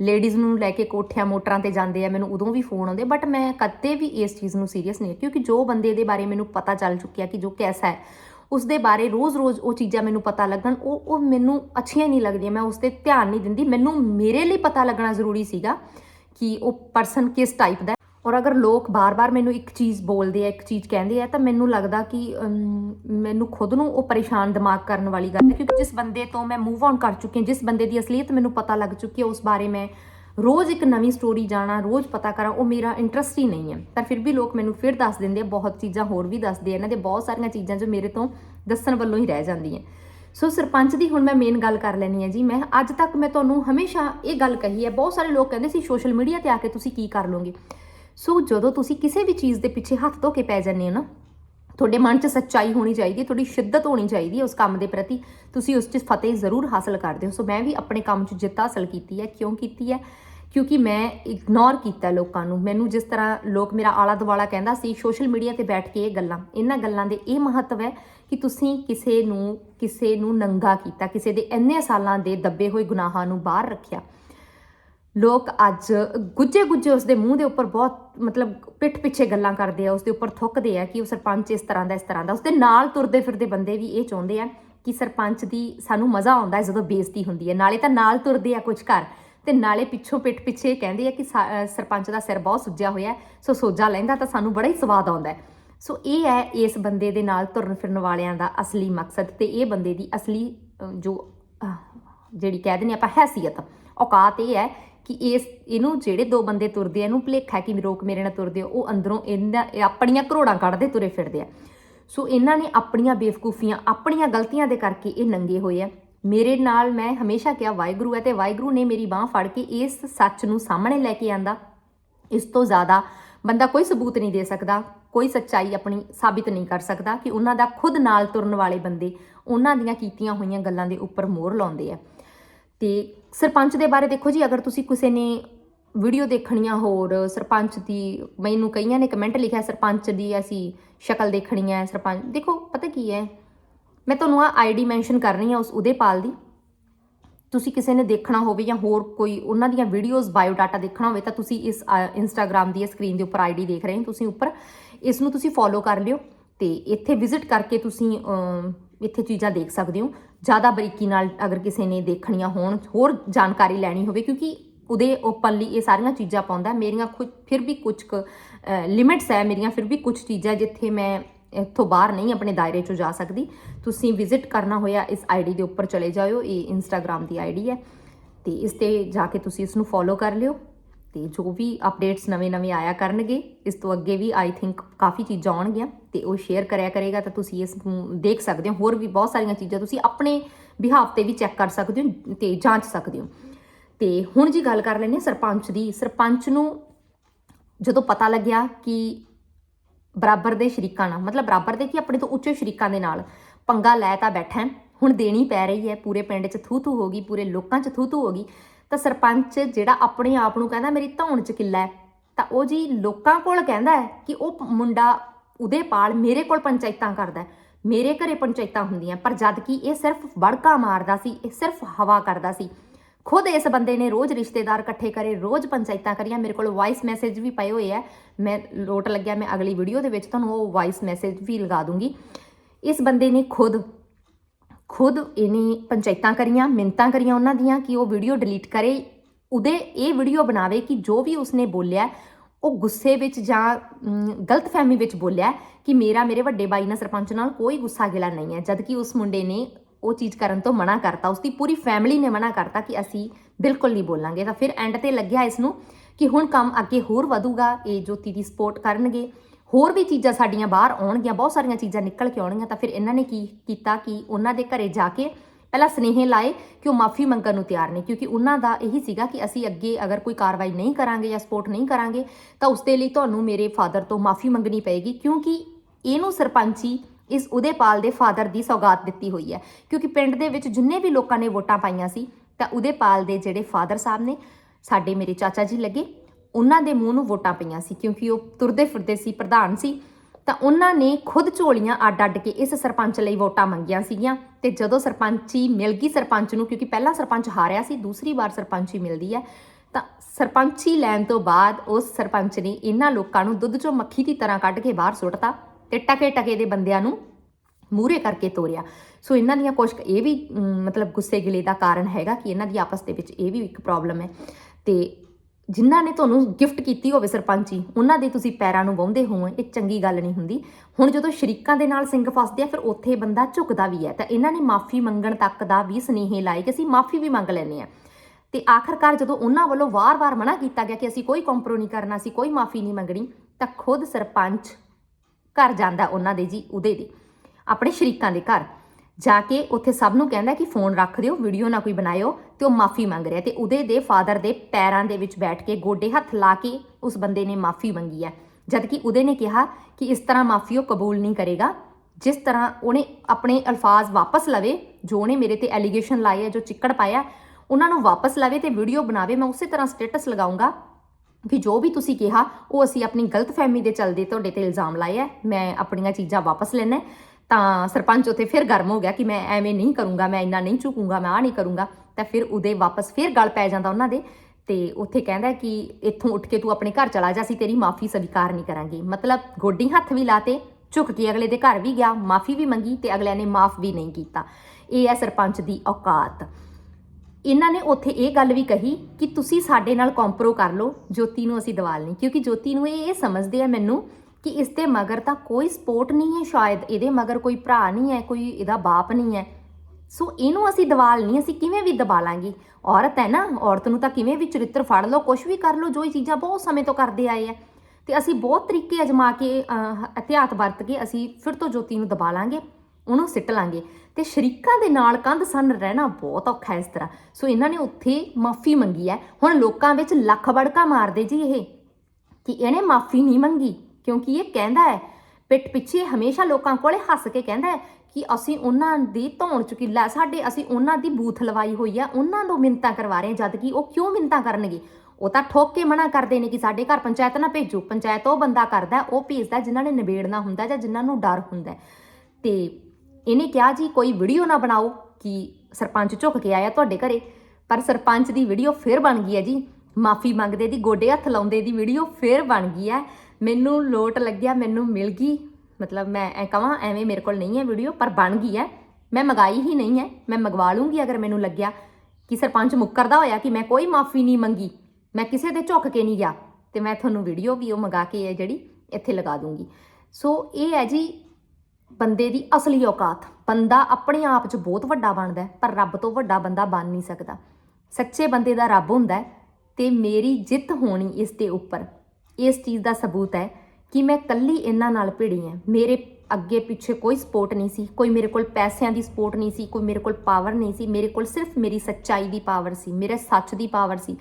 ਲੇਡੀਜ਼ ਨੂੰ ਲੈ ਕੇ ਕੋਠਿਆਂ ਮੋਟਰਾਂ ਤੇ ਜਾਂਦੇ ਆ, ਮੈਨੂੰ ਉਦੋਂ ਵੀ ਫੋਨ ਆਉਂਦੇ ਬਟ ਮੈਂ ਕਦੇ ਵੀ ਇਸ ਚੀਜ਼ ਨੂੰ ਸੀਰੀਅਸ ਨਹੀਂ ਕਿਉਂਕਿ ਜੋ ਬੰਦੇ ਦੇ ਬਾਰੇ ਮੈਨੂੰ ਪਤਾ ਚੱਲ ਚੁੱਕਿਆ ਕਿ ਜੋ ਕੈਸਾ ਹੈ ਉਸ ਦੇ ਬਾਰੇ ਰੋਜ਼-ਰੋਜ਼ ਉਹ ਚੀਜ਼ਾਂ ਮੈਨੂੰ ਪਤਾ ਲੱਗਣ, ਉਹ ਉਹ ਮੈਨੂੰ ਅੱਛੀਆਂ ਨਹੀਂ ਲੱਗਦੀਆਂ, ਮੈਂ ਉਸ ਤੇ ਧਿਆਨ ਨਹੀਂ ਦਿੰਦੀ, ਮੈਨੂੰ ਮੇਰੇ ਲਈ ਪਤਾ ਲੱਗਣਾ ਜ਼ਰੂਰੀ ਸੀਗਾ ਕਿ ਉਹ ਪਰਸਨ ਕਿਸ ਟਾਈਪ ਦਾ ਔਰ ਅਗਰ ਲੋਕ ਬਾਰ-ਬਾਰ ਮੈਨੂੰ ਇੱਕ ਚੀਜ਼ ਬੋਲਦੇ ਆ, ਇੱਕ ਚੀਜ਼ ਕਹਿੰਦੇ ਆ, ਤਾਂ ਮੈਨੂੰ ਲੱਗਦਾ ਕਿ ਮੈਨੂੰ ਖੁਦ ਨੂੰ ਉਹ ਪਰੇਸ਼ਾਨ ਦਿਮਾਗ ਕਰਨ ਵਾਲੀ ਗੱਲ ਹੈ। ਕਿਉਂਕਿ ਜਿਸ ਬੰਦੇ ਤੋਂ ਮੈਂ ਮੂਵ ਔਨ ਕਰ ਚੁੱਕੀ ਹਾਂ, ਜਿਸ ਬੰਦੇ ਦੀ ਅਸਲੀਅਤ ਮੈਨੂੰ ਪਤਾ ਲੱਗ ਚੁੱਕੀ ਹੈ, ਉਸ ਬਾਰੇ ਮੈਂ ਰੋਜ਼ ਇੱਕ ਨਵੀਂ ਸਟੋਰੀ ਜਾਣਾ, ਰੋਜ਼ ਪਤਾ ਕਰਾਂ, ਉਹ ਮੇਰਾ ਇੰਟਰਸਟ ਹੀ ਨਹੀਂ ਹੈ। ਪਰ ਫਿਰ ਵੀ ਲੋਕ ਮੈਨੂੰ ਫਿਰ ਦੱਸ ਦਿੰਦੇ ਆ, ਬਹੁਤ ਚੀਜ਼ਾਂ ਹੋਰ ਵੀ ਦੱਸਦੇ ਆ। ਇਹਨਾਂ ਦੇ ਬਹੁਤ ਸਾਰੀਆਂ ਚੀਜ਼ਾਂ ਜੋ ਮੇਰੇ ਤੋਂ ਦੱਸਣ ਵੱਲੋਂ ਹੀ ਰਹਿ ਜਾਂਦੀਆਂ। ਸੋ ਸਰਪੰਚ ਦੀ ਹੁਣ ਮੈਂ ਮੇਨ ਗੱਲ ਕਰ ਲੈਣੀ ਹੈ ਜੀ। ਮੈਂ ਅੱਜ ਤੱਕ ਮੈਂ ਤੁਹਾਨੂੰ ਹਮੇਸ਼ਾ ਇਹ ਗੱਲ ਕਹੀ ਹੈ, ਬਹੁਤ ਸਾਰੇ ਲੋਕ ਕਹਿੰਦੇ ਸੀ, ਸੋਸ਼ਲ ਮੀਡੀਆ ਤੇ ਆ ਕੇ ਤੁਸੀਂ ਕੀ ਕਰ ਲੋਗੇ ਸੋ ਜਦੋਂ ਤੁਸੀਂ ਕਿਸੇ ਵੀ ਚੀਜ਼ ਦੇ ਪਿੱਛੇ ਹੱਥ ਧੋ ਕੇ ਪੈ ਜਾਂਦੇ ਹੋ ਨਾ, ਤੁਹਾਡੇ ਮਨ 'ਚ ਸੱਚਾਈ ਹੋਣੀ ਚਾਹੀਦੀ ਹੈ, ਤੁਹਾਡੀ ਸ਼ਿੱਦਤ ਹੋਣੀ ਚਾਹੀਦੀ ਹੈ ਉਸ ਕੰਮ ਦੇ ਪ੍ਰਤੀ, ਤੁਸੀਂ ਉਸ 'ਚ ਫਤਿਹ ਜ਼ਰੂਰ ਹਾਸਲ ਕਰਦੇ ਹੋ। ਸੋ ਮੈਂ ਵੀ ਆਪਣੇ ਕੰਮ 'ਚ ਜਿੱਤ ਹਾਸਲ ਕੀਤੀ ਹੈ। ਕਿਉਂ ਕੀਤੀ ਹੈ? ਕਿਉਂਕਿ ਮੈਂ ਇਗਨੋਰ ਕੀਤਾ ਲੋਕਾਂ ਨੂੰ। ਮੈਨੂੰ ਜਿਸ ਤਰ੍ਹਾਂ ਲੋਕ ਮੇਰਾ ਆਲਾ ਦੁਆਲਾ ਕਹਿੰਦਾ ਸੀ ਸੋਸ਼ਲ ਮੀਡੀਆ ਤੇ ਬੈਠ ਕੇ ਇਹ ਗੱਲਾਂ, ਇਹਨਾਂ ਗੱਲਾਂ ਦੇ ਇਹ ਮਹੱਤਵ ਹੈ ਕਿ ਤੁਸੀਂ ਕਿਸੇ ਨੂੰ ਕਿਸੇ ਨੂੰ ਨੰਗਾ ਕੀਤਾ, ਕਿਸੇ ਦੇ ਇੰਨੇ ਸਾਲਾਂ ਦੇ ਦੱਬੇ ਹੋਏ ਗੁਨਾਹਾਂ ਨੂੰ ਬਾਹਰ ਰੱਖਿਆ। ਲੋਕ ਅੱਜ ਗੁੱਜੇ ਗੁੱਜੇ ਉਸ ਦੇ ਮੂੰਹ ਦੇ ਉੱਪਰ ਬਹੁਤ, ਮਤਲਬ ਪਿੱਠ ਪਿੱਛੇ ਗੱਲਾਂ ਕਰਦੇ ਆ ਉਸ ਦੇ ਉੱਪਰ ਥੁੱਕਦੇ ਆ ਕਿ ਉਹ ਸਰਪੰਚ ਇਸ ਤਰ੍ਹਾਂ ਦਾ, ਇਸ ਤਰ੍ਹਾਂ ਦਾ। ਉਸ ਦੇ ਨਾਲ ਤੁਰਦੇ ਫਿਰਦੇ ਬੰਦੇ ਵੀ ਇਹ ਚਾਹੁੰਦੇ ਆ ਕਿ ਸਰਪੰਚ ਦੀ ਸਾਨੂੰ ਮਜ਼ਾ ਆਉਂਦਾ ਹੈ ਜਦੋਂ ਬੇਇੱਜ਼ਤੀ ਹੁੰਦੀ ਹੈ। ਨਾਲੇ ਤਾਂ ਨਾਲ ਤੁਰਦੇ ਆ ਕੁਝ ਘਰ ਤੇ ਨਾਲੇ ਪਿੱਛੋਂ ਪਿੱਠ ਪਿੱਛੇ ਕਹਿੰਦੇ ਆ ਕਿ ਸਾ- ਸਰਪੰਚ ਦਾ ਸਿਰ ਬਹੁਤ ਸੁੱਜਿਆ ਹੋਇਆ ਸੋ ਸੋਜਾ ਲੈਂਦਾ ਤਾਂ ਸਾਨੂੰ ਬੜਾ ਹੀ ਸਵਾਦ ਆਉਂਦਾ ਹੈ। ਸੋ ਇਹ ਹੈ ਇਸ ਬੰਦੇ ਦੇ ਨਾਲ ਤੁਰਨ ਫਿਰਨ ਵਾਲਿਆਂ ਦਾ ਅਸਲੀ ਮਕਸਦ ਤੇ ਇਹ ਬੰਦੇ ਦੀ ਅਸਲੀ ਜੋ ਜਿਹੜੀ ਕਹਿ ਦਿੰਦੇ ਆਪਾਂ ਹੈਸੀਅਤ। ਔਕਾਤ ਇਹ ਹੈ ਕਿ ਇਸ, ਇਹਨੂੰ ਜਿਹੜੇ ਦੋ ਬੰਦੇ ਤੁਰਦੇ ਆ, ਇਹਨੂੰ ਭੁਲੇਖਾ ਹੈ ਕਿ ਲੋਕ ਮੇਰੇ ਨਾਲ ਤੁਰਦੇ ਆ, ਉਹ ਅੰਦਰੋਂ ਇਹਨਾਂ ਆਪਣੀਆਂ ਕਰੋੜਾਂ ਕੱਢਦੇ ਤੁਰੇ ਫਿਰਦੇ ਆ। ਸੋ ਇਹਨਾਂ ਨੇ ਆਪਣੀਆਂ ਬੇਵਕੂਫੀਆਂ, ਆਪਣੀਆਂ ਗਲਤੀਆਂ ਦੇ ਕਰਕੇ ਇਹ ਨੰਗੇ ਹੋਏ ਆ। ਮੇਰੇ ਨਾਲ ਮੈਂ ਹਮੇਸ਼ਾ ਕਿਹਾ, ਵਾਹਿਗੁਰੂ ਹੈ ਤੇ ਵਾਹਿਗੁਰੂ ਨੇ ਮੇਰੀ ਬਾਹ ਫੜ ਕੇ ਇਸ ਸੱਚ ਨੂੰ ਸਾਹਮਣੇ ਲੈ ਕੇ ਆਂਦਾ। ਇਸ ਤੋਂ ਜ਼ਿਆਦਾ ਬੰਦਾ ਕੋਈ ਸਬੂਤ ਨਹੀਂ ਦੇ ਸਕਦਾ, ਕੋਈ ਸੱਚਾਈ ਆਪਣੀ ਸਾਬਿਤ ਨਹੀਂ ਕਰ ਸਕਦਾ ਕਿ ਉਹਨਾਂ ਦਾ ਖੁਦ ਨਾਲ ਤੁਰਨ ਵਾਲੇ ਬੰਦੇ ਉਹਨਾਂ ਦੀਆਂ ਕੀਤੀਆਂ ਹੋਈਆਂ ਗੱਲਾਂ ਦੇ ਉੱਪਰ ਮੋਹਰ ਲਾਉਂਦੇ ਆ। ਤੇ ਸਰਪੰਚ ਦੇ ਬਾਰੇ ਦੇਖੋ ਜੀ, ਅਗਰ ਤੁਸੀਂ ਕਿਸੇ ਨੇ ਵੀਡੀਓ ਦੇਖਣੀਆਂ ਹੋਰ, ਸਰਪੰਚ ਦੀ ਮੈਨੂੰ ਕਈਆਂ ਨੇ ਕਮੈਂਟ ਲਿਖਿਆ, ਸਰਪੰਚ ਦੀ ਅਸੀਂ ਸ਼ਕਲ ਦੇਖਣੀ ਹੈ, ਸਰਪੰਚ, ਦੇਖੋ ਪਤਾ ਕੀ ਹੈ, ਮੈਂ ਤੁਹਾਨੂੰ ਆ ਆਈਡੀ ਮੈਂਸ਼ਨ ਕਰ ਰਹੀ ਹਾਂ ਉਸ ਉਦੇਪਾਲ ਦੀ। ਤੁਸੀਂ ਕਿਸੇ ਨੇ ਦੇਖਣਾ ਹੋਵੇ ਜਾਂ ਹੋਰ ਕੋਈ ਉਹਨਾਂ ਦੀਆਂ ਵੀਡੀਓਜ਼ ਬਾਇਓ ਡਾਟਾ ਦੇਖਣਾ ਹੋਵੇ ਤਾਂ ਤੁਸੀਂ ਇਸ ਇੰਸਟਾਗ੍ਰam ਦੀ ਸਕਰੀਨ ਦੇ ਉੱਪਰ ਆਈਡੀ ਦੇਖ ਰਹੇ ਹੋ, ਤੁਸੀਂ ਉੱਪਰ ਇਸ ਨੂੰ ਤੁਸੀਂ ਫੋਲੋ ਕਰ ਲਿਓ ਤੇ ਇੱਥੇ ਵਿਜ਼ਿਟ ਕਰਕੇ ਤੁਸੀਂ ਇੱਥੇ ਚੀਜ਼ਾਂ ਦੇਖ ਸਕਦੇ ਹੋ। ਜ਼ਿਆਦਾ ਬਰੀਕੀ ਨਾਲ ਅਗਰ ਕਿਸੇ ਨੇ ਦੇਖਣੀਆਂ ਹੋਣ, ਹੋਰ ਜਾਣਕਾਰੀ ਲੈਣੀ ਹੋਵੇ, ਕਿਉਂਕਿ ਉਹਦੇ ਓਪਨਲੀ ਇਹ ਸਾਰੀਆਂ ਚੀਜ਼ਾਂ ਪਾਉਂਦਾ। ਮੇਰੀਆਂ ਖੁਦ ਫਿਰ ਵੀ ਕੁਝ ਕੁ ਲਿਮਿਟਸ ਹੈ ਮੇਰੀਆਂ, ਫਿਰ ਵੀ ਕੁਝ ਚੀਜ਼ਾਂ ਜਿੱਥੇ ਮੈਂ ਇੱਥੋਂ ਬਾਹਰ ਨਹੀਂ ਆਪਣੇ ਦਾਇਰੇ ਚੋਂ ਜਾ ਸਕਦੀ। ਤੁਸੀਂ ਵਿਜ਼ਿਟ ਕਰਨਾ ਹੋਇਆ, ਇਸ ਆਈਡੀ ਦੇ ਉੱਪਰ ਚਲੇ ਜਾਇਓ। ਇਹ ਇੰਸਟਾਗ੍ਰam ਦੀ ਆਈਡੀ ਹੈ। ਤੇ ਇਸ ਤੇ ਜਾ ਕੇ ਤੁਸੀਂ ਇਸ ਨੂੰ ਫੋਲੋ ਕਰ ਲਿਓ। ਤੇ ਜੋ ਵੀ ਅਪਡੇਟਸ ਨਵੇਂ-ਨਵੇਂ ਆਇਆ ਕਰਨਗੇ, ਇਸ ਤੋਂ ਅੱਗੇ ਵੀ ਆਈ ਥਿੰਕ ਕਾਫੀ ਚੀਜ਼ਾਂ ਆਉਣਗੀਆਂ ਤੇ ਉਹ ਸ਼ੇਅਰ ਕਰਿਆ ਕਰੇਗਾ ਤਾਂ ਤੁਸੀਂ ਇਸ ਨੂੰ ਦੇਖ ਸਕਦੇ ਹੋ। ਹੋਰ ਵੀ ਬਹੁਤ ਸਾਰੀਆਂ ਚੀਜ਼ਾਂ ਤੁਸੀਂ ਆਪਣੇ ਬਿਹਾਫ ਤੇ ਵੀ ਚੈੱਕ ਕਰ ਸਕਦੇ ਹੋ ਤੇ ਜਾਂਚ ਸਕਦੇ ਹੋ। ਤੇ ਹੁਣ ਜੀ ਗੱਲ ਕਰ ਲੈਂਦੇ ਸਰਪੰਚ ਦੀ। ਸਰਪੰਚ ਨੂੰ ਜਦੋਂ ਪਤਾ ਲੱਗਿਆ ਕਿ ਬਰਾਬਰ ਦੇ ਸ਼ਰੀਕਾਂ ਨਾਲ, ਮਤਲਬ ਬਰਾਬਰ ਦੇ ਕਿ ਆਪਣੇ ਤੋਂ ਉੱਚੇ ਸ਼ਰੀਕਾਂ ਦੇ ਨਾਲ ਪੰਗਾ ਲੈ ਤਾਂ ਬੈਠਾ ਹੁਣ ਦੇਣੀ ਪੈ ਰਹੀ ਹੈ, ਪੂਰੇ ਪਿੰਡ 'ਚ ਥੂ ਥੂ ਹੋ ਗਈ, ਪੂਰੇ ਲੋਕਾਂ 'ਚ ਥੂ ਥੂ ਹੋ ਗਈ, ਤਾਂ ਸਰਪੰਚ ਜਿਹੜਾ ਆਪਣੇ ਆਪ ਨੂੰ ਕਹਿੰਦਾ ਮੇਰੀ ਧੌਣ 'ਚ ਕਿੱਲਾ ਹੈ, ਤਾਂ ਉਹ ਜੀ ਲੋਕਾਂ ਕੋਲ ਕਹਿੰਦਾ ਹੈ ਕਿ ਉਹ ਮੁੰਡਾ ਉਹਦੇ ਪਾਲ ਮੇਰੇ ਕੋਲ ਪੰਚਾਇਤਾਂ ਕਰਦਾ ਮੇਰੇ ਘਰੇ ਪੰਚਾਇਤਾਂ ਹੁੰਦੀਆਂ, ਪਰ ਜਦ ਕਿ ਇਹ ਸਿਰਫ ਵੜਕਾ ਮਾਰਦਾ ਸੀ, ਇਹ ਸਿਰਫ ਹਵਾ ਕਰਦਾ ਸੀ। ਖੁਦ ਇਸ ਬੰਦੇ ਨੇ ਰੋਜ਼ ਰਿਸ਼ਤੇਦਾਰ ਇਕੱਠੇ ਕਰੇ, ਰੋਜ਼ ਪੰਚਾਇਤਾਂ ਕਰੀਆਂ, ਮੇਰੇ ਕੋਲ ਵਾਇਸ ਮੈਸੇਜ ਵੀ ਪਏ ਹੋਏ ਆ, ਮੈਂ ਲੋਟ ਲੱਗਿਆ, ਮੈਂ ਅਗਲੀ ਵੀਡੀਓ ਦੇ ਵਿੱਚ ਤੁਹਾਨੂੰ ਉਹ ਵਾਇਸ ਮੈਸੇਜ ਵੀ ਲਗਾ ਦੂੰਗੀ। ਇਸ ਬੰਦੇ ਨੇ ਖੁਦ ਖੁਦ ਇਹਨੇ ਪੰਚਾਇਤਾਂ ਕਰੀਆਂ ਮਿੰਤਾਂ ਕਰੀਆਂ ਉਹਨਾਂ ਦੀਆਂ ਕਿ ਉਹ ਵੀਡੀਓ ਡਿਲੀਟ ਕਰੇ ਉਹਦੇ ਇਹ ਵੀਡੀਓ ਬਣਾਵੇ ਕਿ ਜੋ ਵੀ ਉਸਨੇ ਬੋਲਿਆ ਉਹ ਗੁੱਸੇ ਵਿੱਚ ਜਾਂ ਅਮ, ਗਲਤਫਹਿਮੀ ਵਿੱਚ ਬੋਲਿਆ ਕਿ ਮੇਰਾ ਮੇਰੇ ਵੱਡੇ ਬਾਈ ਨਾਲ ਸਰਪੰਚ ਨਾਲ ਕੋਈ ਗੁੱਸਾ ਗਿਲਾ ਨਹੀਂ ਹੈ। ਜਦਕਿ ਉਸ ਮੁੰਡੇ ਨੇ ਉਹ ਚੀਜ਼ ਕਰਨ ਤੋਂ ਮਨਾ ਕਰਤਾ ਉਸਦੀ ਪੂਰੀ ਫੈਮਿਲੀ ਨੇ ਮਨਾ ਕਰਤਾ ਕਿ ਅਸੀਂ ਬਿਲਕੁਲ ਨਹੀਂ ਬੋਲਾਂਗੇ। ਤਾਂ ਫਿਰ ਐਂਡ ਤੇ ਲੱਗਿਆ ਇਸ ਨੂੰ ਕਿ ਹੁਣ ਕੰਮ ਅੱਗੇ ਹੋਰ ਵਧੂਗਾ ਇਹ ਜੋਤੀ ਦੀ ਸਪੋਰਟ ਕਰਨਗੇ। ਹੋਰ ਵੀ ਚੀਜ਼ਾਂ ਸਾਡੀਆਂ ਬਾਹਰ ਆਉਣਗੀਆਂ, ਬਹੁਤ ਸਾਰੀਆਂ ਚੀਜ਼ਾਂ ਨਿਕਲ ਕੇ ਆਉਣਗੀਆਂ, ਤਾਂ ਫਿਰ ਇਹਨਾਂ ਨੇ ਕੀ ਕੀਤਾ ਕਿ ਉਹਨਾਂ ਦੇ ਘਰੇ ਜਾ ਕੇ ਪਹਿਲਾਂ ਸਨੇਹੇ ਲਾਏ ਕਿ ਉਹ ਮਾਫੀ ਮੰਗਣ ਨੂੰ ਤਿਆਰ ਨੇ, ਕਿਉਂਕਿ ਉਹਨਾਂ ਦਾ ਇਹੀ ਸੀਗਾ ਕਿ ਅਸੀਂ ਅੱਗੇ ਅਗਰ ਕੋਈ ਕਾਰਵਾਈ ਨਹੀਂ ਕਰਾਂਗੇ ਜਾਂ ਸਪੋਰਟ ਨਹੀਂ ਕਰਾਂਗੇ, ਤਾਂ ਉਸ ਦੇ ਲਈ ਤੁਹਾਨੂੰ ਮੇਰੇ ਫਾਦਰ ਤੋਂ ਮਾਫੀ ਮੰਗਣੀ ਪਏਗੀ, ਕਿਉਂਕਿ ਇਹਨੂੰ ਸਰਪੰਚੀ ਇਸ ਉਦੇਪਾਲ ਦੇ ਫਾਦਰ ਦੀ ਸੌਗਾਤ ਦਿੱਤੀ ਹੋਈ ਹੈ, ਕਿਉਂਕਿ ਪਿੰਡ ਦੇ ਵਿੱਚ ਜਿੰਨੇ ਵੀ ਲੋਕਾਂ ਨੇ ਵੋਟਾਂ ਪਾਈਆਂ ਸੀ, ਤਾਂ ਉਦੇਪਾਲ ਦੇ ਜਿਹੜੇ ਫਾਦਰ ਸਾਹਿਬ ਨੇ, ਸਾਡੇ ਮੇਰੇ ਚਾਚਾ ਜੀ ਲੱਗੇ ਉਹਨਾਂ ਦੇ ਮੂੰਹ ਨੂੰ ਵੋਟਾਂ ਪਈਆਂ ਸੀ ਕਿਉਂਕਿ ਉਹ ਤੁਰਦੇ ਫਿਰਦੇ ਸੀ, ਪ੍ਰਧਾਨ ਸੀ। ਤਾਂ ਉਹਨਾਂ ਨੇ ਖੁਦ ਝੋਲੀਆਂ ਅੱਡ-ਅੱਡ ਕੇ ਇਸ ਸਰਪੰਚ ਲਈ ਵੋਟਾਂ ਮੰਗੀਆਂ ਸੀਗੀਆਂ ਤੇ ਜਦੋਂ ਸਰਪੰਚੀ ਮਿਲ ਗਈ ਸਰਪੰਚ ਨੂੰ, ਕਿਉਂਕਿ ਪਹਿਲਾ ਸਰਪੰਚ ਹਾਰਿਆ ਸੀ, ਦੂਸਰੀ ਵਾਰ ਸਰਪੰਚੀ ਮਿਲਦੀ ਹੈ, ਤਾਂ ਸਰਪੰਚੀ ਲੈਣ ਤੋਂ ਬਾਅਦ ਉਸ ਸਰਪੰਚ ਨੇ ਇਹਨਾਂ ਲੋਕਾਂ ਨੂੰ ਦੁੱਧ ਚੋਂ ਮੱਖੀ ਦੀ ਤਰ੍ਹਾਂ ਕੱਢ ਕੇ ਬਾਹਰ ਸੁੱਟਤਾ ਤੇ ਟਕੇ ਟਕੇ ਦੇ ਬੰਦਿਆਂ ਨੂੰ ਮੂਰੇ ਕਰਕੇ ਤੋਰਿਆ। ਸੋ ਇਹਨਾਂ ਦੀਆਂ ਕੁਝ ਕੁ ਇਹ ਵੀ ਮਤਲਬ ਗੁੱਸੇ ਗਿਲੇ ਦਾ ਕਾਰਨ ਹੈਗਾ ਕਿ ਇਹਨਾਂ ਦੀ ਆਪਸ ਦੇ ਵਿੱਚ ਇਹ ਵੀ ਇੱਕ ਪ੍ਰੋਬਲਮ ਹੈ। ਤੇ ਜਿਨ੍ਹਾਂ ਨੇ ਤੁਹਾਨੂੰ ਗਿਫਟ ਕੀਤੀ ਹੋਵੇ ਸਰਪੰਚੀ, ਉਹਨਾਂ ਦੇ ਤੁਸੀਂ ਪੈਰਾਂ ਨੂੰ ਵਾਹੁੰਦੇ ਹੋ ਇਹ ਚੰਗੀ ਗੱਲ ਨਹੀਂ ਹੁੰਦੀ। ਹੁਣ ਜਦੋਂ ਸ਼ਰੀਕਾਂ ਦੇ ਨਾਲ ਸਿੰਘ ਫਸਦੇ ਆ, ਫਿਰ ਉੱਥੇ ਬੰਦਾ ਝੁਕਦਾ ਵੀ ਹੈ। ਤਾਂ ਇਹਨਾਂ ਨੇ ਮਾਫੀ ਮੰਗਣ ਤੱਕ ਦਾ ਵੀ ਸਨੇਹੇ ਲਾਏ ਕਿ ਅਸੀਂ ਮਾਫੀ ਵੀ ਮੰਗ ਲੈਨੇ ਆ ਤੇ ਆਖਰਕਾਰ ਜਦੋਂ ਉਹਨਾਂ ਵੱਲੋਂ ਵਾਰ-ਵਾਰ ਮਨਾ ਕੀਤਾ ਗਿਆ ਕਿ ਅਸੀਂ ਕੋਈ ਕੰਪਰੋ ਨਹੀਂ ਕਰਨਾ ਸੀ ਕੋਈ ਮਾਫੀ ਨਹੀਂ ਮੰਗਣੀ, ਤਾਂ ਖੁਦ ਸਰਪੰਚ ਘਰ ਜਾਂਦਾ ਉਹਨਾਂ ਦੇ ਜੀ, ਉਹਦੇ ਦੇ, ਆਪਣੇ ਸ਼ਰੀਕਾਂ ਦੇ ਘਰ। ਜਾ ਕੇ ਉੱਥੇ ਸਭ ਨੂੰ ਕਹਿੰਦਾ ਕਿ ਫੋਨ ਰੱਖ ਦਿਓ ਵੀਡੀਓ ਨਾ ਕੋਈ ਬਣਾਇਓ ਤੇ ਉਹ ਮਾਫੀ ਮੰਗ ਰਿਹਾ ਤੇ ਉਹਦੇ ਦੇ ਫਾਦਰ ਦੇ ਪੈਰਾਂ ਦੇ ਵਿੱਚ ਬੈਠ ਕੇ ਗੋਡੇ ਹੱਥ ਲਾ ਕੇ ਉਸ ਬੰਦੇ ਨੇ ਮਾਫੀ ਮੰਗੀ ਹੈ। ਜਦ ਕਿ ਉਹਦੇ ਨੇ ਕਿਹਾ ਕਿ ਇਸ ਤਰ੍ਹਾਂ ਮਾਫੀ ਉਹ ਕਬੂਲ ਨਹੀਂ ਕਰੇਗਾ, ਜਿਸ ਤਰ੍ਹਾਂ ਉਹਨੇ ਆਪਣੇ ਅਲਫਾਜ਼ ਵਾਪਸ ਲਵੇ, ਜੋ ਉਹਨੇ ਮੇਰੇ ਤੇ ਐਲੀਗੇਸ਼ਨ ਲਾਏ ਹੈ ਜੋ ਚਿੱਕੜ ਪਾਇਆ, ਉਹਨਾਂ ਨੂੰ ਵਾਪਸ ਲਵੇ ਤੇ ਵੀਡੀਓ ਬਣਾਵੇ, ਮੈਂ ਉਸੇ ਤਰ੍ਹਾਂ ਸਟੇਟਸ ਲਗਾਉਂਗਾ ਵੀ ਜੋ ਵੀ ਤੁਸੀਂ ਕਿਹਾ, ਉਹ ਅਸੀਂ ਆਪਣੀ ਗਲਤਫਹਿਮੀ ਦੇ ਚਲਦੇ ਤੁਹਾਡੇ ਤੇ ਇਲਜ਼ਾਮ ਲਾਏ ਹੈ ਮੈਂ ਆਪਣੀਆਂ ਚੀਜ਼ਾਂ ਵਾਪਸ ਲੈਣਾ ਤਾਂ ਸਰਪੰਚ ਉੱਥੇ ਫਿਰ ਗਰਮ ਹੋ ਗਿਆ ਕਿ ਮੈਂ ਐਵੇਂ ਨਹੀਂ ਕਰੂੰਗਾ, ਮੈਂ ਇੰਨਾ ਨਹੀਂ ਝੁਕੂੰਗਾ, ਮੈਂ ਆ ਨਹੀਂ ਕਰੂੰਗਾ। ਤਾਂ ਫਿਰ ਉਹਦੇ ਵਾਪਸ ਫਿਰ ਗੱਲ ਪੈ ਜਾਂਦਾ ਉਹਨਾਂ ਦੇ ਤੇ ਉੱਥੇ ਕਹਿੰਦਾ ਕਿ ਇੱਥੋਂ ਉੱਠ ਕੇ ਤੂੰ ਆਪਣੇ ਘਰ ਚਲਾ ਜਾ ਸੀ ਤੇਰੀ ਮਾਫੀ ਸਵੀਕਾਰ ਨਹੀਂ ਕਰਾਂਗੇ। ਮਤਲਬ ਗੋਡੀ ਹੱਥ ਵੀ ਲਾਤੇ, ਝੁਕ ਕੇ ਅਗਲੇ ਦੇ ਘਰ ਵੀ ਗਿਆ, ਮਾਫੀ ਵੀ ਮੰਗੀ ਤੇ ਅਗਲਿਆਂ ਨੇ ਮਾਫ ਵੀ ਨਹੀਂ ਕੀਤਾ। ਇਹ ਹੈ ਸਰਪੰਚ ਦੀ ਔਕਾਤ। ਇਹਨਾਂ ਨੇ ਉੱਥੇ ਇਹ ਗੱਲ ਵੀ ਕਹੀ ਕਿ ਤੁਸੀਂ ਸਾਡੇ ਨਾਲ ਕੰਪਰੋ ਕਰ ਲਓ, ਜੋਤੀ ਨੂੰ ਅਸੀਂ ਦਵਾਲ ਨਹੀਂ, ਕਿਉਂਕਿ ਜੋਤੀ ਨੂੰ ਇਹ ਇਹ ਸਮਝਦੇ ਆ ਮੈਨੂੰ ਕਿ ਇਸ ਦੇ ਮਗਰ ਤਾਂ ਕੋਈ ਸਪੋਰਟ ਨਹੀਂ ਹੈ ਸ਼ਾਇਦ ਇਹਦੇ ਮਗਰ ਕੋਈ ਭਰਾ ਨਹੀਂ ਹੈ ਕੋਈ ਇਹਦਾ ਬਾਪ ਨਹੀਂ ਹੈ। ਸੋ ਇਹਨੂੰ ਅਸੀਂ ਦਵਾਲ ਨਹੀਂ ਅਸੀਂ ਕਿਵੇਂ ਵੀ ਦਬਾ ਲਾਂਗੇ? ਔਰਤ ਹੈ ਨਾ ਔਰਤ ਨੂੰ ਤਾਂ ਕਿਵੇਂ ਵੀ ਚਰਿੱਤਰ ਫੜ ਲਓ ਕੁਝ ਵੀ ਕਰ ਲਓ ਜੋ ਇਹ ਚੀਜ਼ਾਂ ਬਹੁਤ ਸਮੇਂ ਤੋਂ ਕਰਦੇ ਆਏ ਆ। ਤੇ ਅਸੀਂ ਬਹੁਤ ਤਰੀਕੇ ਅਜਮਾ ਕੇ ਅਹ, ਵਰਤ ਕੇ ਅਸੀਂ ਫਿਰ ਤੋਂ ਜੋਤੀ ਨੂੰ ਦਬਾ ਲਾਂਗੇ ਉਹਨੂੰ ਸਿੱਟ ਲਾਂਗੇ। ਤੇ ਸ਼ਰੀਕਾਂ ਦੇ ਨਾਲ ਕੰਧ ਸੰਨ ਰਹਿਣਾ ਬਹੁਤ ਔਖਾ ਇਸ ਤਰ੍ਹਾਂ। ਸੋ ਇਹਨਾਂ ਨੇ ਉੱਥੇ ਮਾਫੀ ਮੰਗੀ ਹੈ। ਹੁਣ ਲੋਕਾਂ ਵਿੱਚ ਲੱਖ ਵੜਕਾ ਮਾਰਦੇ ਜੀ ਇਹ ਕਿ ਇਹਨੇ ਮਾਫੀ ਨਹੀਂ ਮੰਗੀ। ਕਿਉਂਕਿ ਇਹ ਕਹਿੰਦਾ ਹੈ ਪਿੱਠ ਪਿੱਛੇ ਹਮੇਸ਼ਾ ਲੋਕਾਂ ਕੋਲੇ ਹੱਸ ਕੇ ਕਹਿੰਦਾ ਹੈ ਕਿ ਅਸੀਂ ਉਹਨਾਂ ਦੀ ਧੌਣ ਚੁਕਿਲਾ ਸਾਡੇ ਅਸੀਂ ਉਹਨਾਂ ਦੀ ਬੂਥ ਲਵਾਈ ਹੋਈ ਆ ਉਹਨਾਂ ਤੋਂ ਮਿੰਤਾ ਕਰਵਾ ਰਹੇ ਹਾਂ, ਜਦ ਕਿ ਉਹ ਕਿਉਂ ਮਿੰਤਾ ਕਰਨਗੇ? ਉਹ ਤਾਂ ਠੋਕ ਕੇ ਮਨਾ ਕਰਦੇ ਨੇ ਕਿ ਸਾਡੇ ਘਰ ਪੰਚਾਇਤ ਨਾ ਭੇਜੋ ਪੰਚਾਇਤ ਉਹ ਬੰਦਾ ਕਰਦਾ ਉਹ ਭੇਜਦਾ ਜਿਨ੍ਹਾਂ ਨੇ ਨਿਬੇੜਨਾ ਹੁੰਦਾ ਜਾਂ ਜਿਨ੍ਹਾਂ ਨੂੰ ਡਰ ਹੁੰਦਾ ਹੈ। ਤੇ ਇਹਨੇ ਕਿਹਾ ਜੀ ਕੋਈ ਵੀਡੀਓ ਨਾ ਬਣਾਓ ਕਿ ਸਰਪੰਚ ਝੁੱਕ ਕੇ ਆਇਆ ਤੁਹਾਡੇ ਘਰੇ ਪਰ ਸਰਪੰਚ ਦੀ ਵੀਡੀਓ ਫੇਰ ਬਣ ਗਈ ਹੈ ਜੀ। ਮਾਫੀ ਮੰਗਦੇ ਦੀ ਗੋਡੇ ਹੱਥ ਲਾਉਂਦੇ ਦੀ ਵੀਡੀਓ ਫੇਰ ਬਣ ਗਈ ਹੈ। ਮੈਨੂੰ ਲੋਟ ਲੱਗਿਆ, ਮੈਨੂੰ ਮਿਲ ਗਈ। ਮਤਲਬ ਮੈਂ ਐ ਕਹਾਂ ਐਵੇਂ ਮੇਰੇ ਕੋਲ ਨਹੀਂ ਹੈ ਵੀਡੀਓ ਪਰ ਬਣ ਗਈ ਹੈ। ਮੈਂ ਮੰਗਾਈ ਹੀ ਨਹੀਂ ਹੈ। ਮੈਂ ਮੰਗਵਾ ਲੂੰਗੀ ਅਗਰ ਮੈਨੂੰ ਲੱਗਿਆ ਕਿ ਸਰਪੰਚ ਮੁੱਕਰਦਾ ਹੋਇਆ ਕਿ ਮੈਂ ਕੋਈ ਮਾਫੀ ਨਹੀਂ ਮੰਗੀ, ਮੈਂ ਕਿਸੇ ਦੇ ਝੁੱਕ ਕੇ ਨਹੀਂ ਗਿਆ, ਤੇ ਮੈਂ ਤੁਹਾਨੂੰ ਵੀਡੀਓ ਵੀ ਉਹ ਮੰਗਾ ਕੇ ਹੈ ਜਿਹੜੀ ਇੱਥੇ ਲਗਾ ਦੂੰਗੀ। ਸੋ ਇਹ ਹੈ ਜੀ ਬੰਦੇ ਦੀ ਅਸਲੀ ਔਕਾਤ। ਬੰਦਾ ਆਪਣੇ ਆਪ 'ਚ ਬਹੁਤ ਵੱਡਾ ਬਣਦਾ ਪਰ ਰੱਬ ਤੋਂ ਵੱਡਾ ਬੰਦਾ ਬਣ ਨਹੀਂ ਸਕਦਾ। ਸੱਚੇ ਬੰਦੇ ਦਾ ਰੱਬ ਹੁੰਦਾ ਹੈ ਤੇ ਮੇਰੀ ਜਿੱਤ ਹੋਣੀ ਇਸ ਦੇ ਉੱਪਰ। ਇਸ ਚੀਜ਼ ਦਾ ਸਬੂਤ ਹੈ ਕਿ ਮੈਂ ਕੱਲੀ ਇਹਨਾਂ ਨਾਲ ਭਿੜੀ ਹਾਂ। ਮੇਰੇ ਅੱਗੇ ਪਿੱਛੇ ਕੋਈ ਸਪੋਰਟ ਨਹੀਂ ਸੀ, ਕੋਈ ਮੇਰੇ ਕੋਲ ਪੈਸਿਆਂ ਦੀ ਸਪੋਰਟ ਨਹੀਂ ਸੀ, ਕੋਈ ਮੇਰੇ ਕੋਲ ਪਾਵਰ ਨਹੀਂ ਸੀ। ਮੇਰੇ ਕੋਲ ਸਿਰਫ ਮੇਰੀ ਸੱਚਾਈ ਦੀ ਪਾਵਰ ਸੀ, ਮੇਰੇ ਸੱਚ ਦੀ ਪਾਵਰ ਸੀ,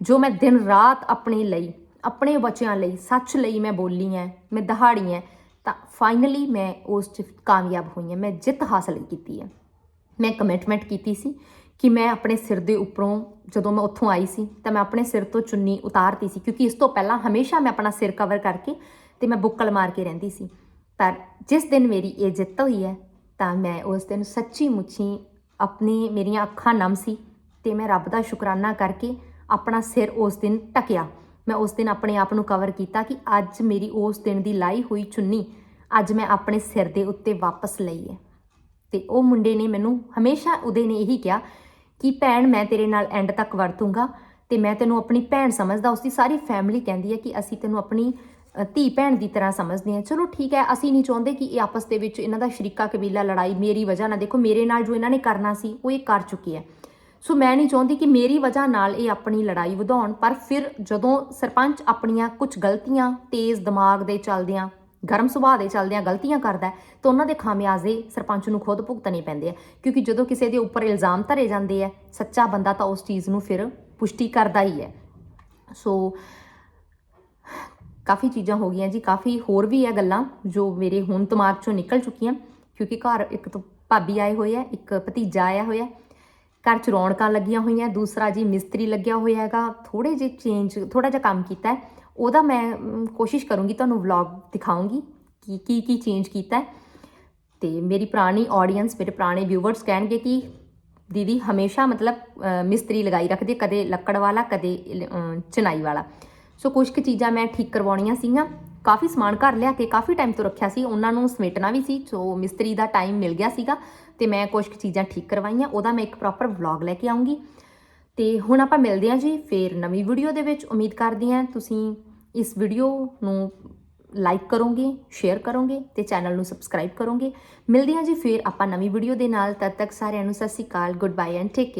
ਜੋ ਮੈਂ ਦਿਨ ਰਾਤ ਆਪਣੇ ਲਈ, ਆਪਣੇ ਬੱਚਿਆਂ ਲਈ, ਸੱਚ ਲਈ ਮੈਂ ਬੋਲੀ ਐ ਮੈਂ ਦਹਾੜੀ ਐ ਤਾਂ ਫਾਈਨਲੀ ਮੈਂ ਉਸ 'ਚ ਕਾਮਯਾਬ ਹੋਈ ਹਾਂ, ਮੈਂ ਜਿੱਤ ਹਾਸਲ ਕੀਤੀ ਹੈ। ਮੈਂ ਕਮਿਟਮੈਂਟ ਕੀਤੀ ਸੀ ਕਿ ਮੈਂ ਆਪਣੇ ਸਿਰ ਦੇ ਉੱਪਰੋਂ ਜਦੋਂ ਮੈਂ ਉੱਥੋਂ ਆਈ ਸੀ, ਤਾਂ ਮੈਂ ਆਪਣੇ ਸਿਰ ਤੋਂ ਚੁੰਨੀ ਉਤਾਰਤੀ ਸੀ, ਕਿਉਂਕਿ ਇਸ ਤੋਂ ਪਹਿਲਾਂ ਹਮੇਸ਼ਾ ਮੈਂ ਆਪਣਾ ਸਿਰ ਕਵਰ ਕਰਕੇ ਤੇ ਮੈਂ ਬੁੱਕਲ ਮਾਰ ਕੇ ਰਹਿੰਦੀ ਸੀ। ਪਰ ਜਿਸ ਦਿਨ ਮੇਰੀ ਇਹ ਜਿੱਤ ਹੋਈ ਹੈ, ਤਾਂ ਮੈਂ ਉਸ ਦਿਨ ਸੱਚੀ ਮੁੱਚੀ ਆਪਣੀ, ਮੇਰੀਆਂ ਅੱਖਾਂ ਨਮ ਸੀ ਤੇ ਮੈਂ ਰੱਬ ਦਾ ਸ਼ੁਕਰਾਨਾ ਕਰਕੇ ਆਪਣਾ ਸਿਰ ਉਸ ਦਿਨ ਟਕਿਆ ਮੈਂ ਉਸ ਦਿਨ ਆਪਣੇ ਆਪ ਨੂੰ ਕਵਰ ਕੀਤਾ ਕਿ ਅੱਜ ਮੇਰੀ ਉਸ ਦਿਨ ਦੀ ਲਾਈ ਹੋਈ ਚੁੰਨੀ ਅੱਜ ਮੈਂ ਆਪਣੇ ਸਿਰ ਦੇ ਉੱਤੇ ਵਾਪਸ ਲਈ ਹੈ। ਤੇ ਉਹ ਮੁੰਡੇ ਨੇ ਮੈਨੂੰ ਹਮੇਸ਼ਾ ਉਹਦੇ ਨੇ ਇਹੀ ਕਿਹਾ ਕਿ ਭੈਣ ਮੈਂ ਤੇਰੇ ਨਾਲ ਐਂਡ ਤੱਕ ਵਰਤੂੰਗਾ ਤੇ ਮੈਂ ਤੈਨੂੰ ਆਪਣੀ ਭੈਣ ਸਮਝਦਾ, ਉਸਦੀ ਸਾਰੀ ਫੈਮਿਲੀ ਕਹਿੰਦੀ ਹੈ ਕਿ ਅਸੀਂ ਤੈਨੂੰ ਆਪਣੀ ਧੀ ਭੈਣ ਦੀ ਤਰ੍ਹਾਂ ਸਮਝਦੇ ਹਾਂ। ਚਲੋ ਠੀਕ ਹੈ, ਅਸੀਂ ਨਹੀਂ ਚਾਹੁੰਦੇ ਕਿ ਇਹ ਆਪਸ ਦੇ ਵਿੱਚ ਇਹਨਾਂ ਦਾ ਸ਼ਰੀਕਾ ਕਬੀਲਾ ਲੜਾਈ, ਮੇਰੀ ਵਜ੍ਹਾ ਨਾਲ ਦੇਖੋ, ਮੇਰੇ ਨਾਲ ਜੋ ਇਹਨਾਂ ਨੇ ਕਰਨਾ ਸੀ, ਉਹ ਇਹ ਕਰ ਚੁੱਕੀ ਹੈ। ਸੋ ਮੈਂ ਨਹੀਂ ਚਾਹੁੰਦੀ ਕਿ ਮੇਰੀ ਵਜ੍ਹਾ ਨਾਲ ਇਹ ਆਪਣੀ ਲੜਾਈ ਵਧਾਉਣ, ਪਰ ਫਿਰ ਜਦੋਂ ਸਰਪੰਚ ਆਪਣੀਆਂ ਕੁਝ ਗਲਤੀਆਂ ਤੇਜ਼ ਦਿਮਾਗ ਦੇ ਚੱਲਦਿਆਂ ਗਰਮ ਸੁਭਾਅ ਦੇ ਚੱਲਦਿਆਂ ਗਲਤੀਆਂ ਕਰਦਾ ਤਾਂ ਉਹਨਾਂ ਦੇ ਖਾਮਿਆਜ਼ੇ ਸਰਪੰਚ ਨੂੰ ਖੁਦ ਭੁਗਤਣੇ ਪੈਂਦੇ ਆ। ਕਿਉਂਕਿ ਜਦੋਂ ਕਿਸੇ ਦੇ ਉੱਪਰ ਇਲਜ਼ਾਮ ਧਰੇ ਜਾਂਦੇ ਆ, ਸੱਚਾ ਬੰਦਾ ਤਾਂ ਉਸ ਚੀਜ਼ ਨੂੰ ਫਿਰ ਪੁਸ਼ਟੀ ਕਰਦਾ ਹੀ ਹੈ। ਸੋ, ਕਾਫੀ ਚੀਜ਼ਾਂ ਹੋ ਗਈਆਂ ਜੀ, ਕਾਫੀ ਹੋਰ ਵੀ ਹੈ ਗੱਲਾਂ ਜੋ ਮੇਰੇ ਹੁਣ ਦਿਮਾਗ ਚੋਂ ਨਿਕਲ ਚੁੱਕੀਆਂ, ਕਿਉਂਕਿ ਘਰ ਇੱਕ ਤਾਂ ਭਾਬੀ ਆਏ ਹੋਏ ਆ, ਇੱਕ ਭਤੀਜਾ ਆਇਆ ਹੋਇਆ ਘਰ ਚ ਰੌਣਕਾਂ ਲੱਗੀਆਂ ਹੋਈਆਂ, ਦੂਸਰਾ ਜੀ ਮਿਸਤਰੀ ਲੱਗਿਆ ਹੋਇਆ ਹੈਗਾ ਥੋੜੇ ਜਿਹੇ ਚੇਂਜ ਥੋੜਾ ਜਿਹਾ ਕੰਮ ਕੀਤਾ ਹੈ। ਉਹਦਾ ਮੈਂ ਕੋਸ਼ਿਸ਼ ਕਰੂੰਗੀ ਤੁਹਾਨੂੰ ਵਲੌਗ ਦਿਖਾਉਂਗੀ ਕਿ ਕੀ ਕੀ ਚੇਂਜ ਕੀਤਾ ਹੈ। ਤੇ ਮੇਰੀ ਪੁਰਾਣੀ ਆਡੀਅנס ਮੇਰੇ ਪੁਰਾਣੇ ਵਿਊਵਰਸ ਕਹਿਣਗੇ ਕਿ ਦੀਦੀ ਹਮੇਸ਼ਾ ਮਤਲਬ ਮਿਸਤਰੀ ਲਗਾਈ ਰੱਖਦੇ, ਕਦੇ ਲੱਕੜ ਵਾਲਾ, ਕਦੇ ਚਨਾਈ ਵਾਲਾ। ਸੋ ਕੁਝ ਕੁ ਚੀਜ਼ਾਂ ਮੈਂ ਠੀਕ ਕਰਵਾਉਣੀਆਂ ਸੀਗੀਆਂ। ਕਾਫੀ ਸਮਾਨ ਘਰ ਲਿਆ ਕੇ ਕਾਫੀ ਟਾਈਮ ਤੋਂ ਰੱਖਿਆ ਸੀ, ਉਹਨਾਂ ਨੂੰ ਸਮੇਟਣਾ ਵੀ ਸੀ, ਸੋ ਮਿਸਤਰੀ ਦਾ ਟਾਈਮ ਮਿਲ ਗਿਆ ਸੀਗਾ। ਤੇ ਮੈਂ ਕੁਝ ਕੁ ਚੀਜ਼ਾਂ ਠੀਕ ਕਰਵਾਈਆਂ, ਉਹਦਾ ਮੈਂ ਇੱਕ ਪ੍ਰੋਪਰ ਵਲੌਗ ਲੈ ਕੇ ਆਉਂਗੀ। ਤੇ ਹੁਣ ਆਪਾਂ ਮਿਲਦੇ ਹਾਂ ਜੀ, ਫੇਰ ਨਵੀਂ ਵੀਡੀਓ ਦੇ ਵਿੱਚ। ਉਮੀਦ ਕਰਦੀ ਹਾਂ ਤੁਸੀਂ ਇਸ ਵੀਡੀਓ ਨੂੰ ਲਾਈਕ ਕਰੋਗੇ ਸ਼ੇਅਰ ਕਰੋਗੇ ਤੇ ਚੈਨਲ ਨੂੰ ਸਬਸਕ੍ਰਾਈਬ ਕਰੋਗੇ। ਮਿਲਦੇ ਹਾਂ ਜੀ, ਫੇਰ ਆਪਾਂ ਨਵੀਂ ਵੀਡੀਓ ਦੇ ਨਾਲ। ਤਦ ਤੱਕ ਸਾਰਿਆਂ ਨੂੰ ਸਤਿ ਸ਼੍ਰੀ ਅਕਾਲ ਗੁੱਡ ਬਾਏ ਐਂਡ ਟੇਕ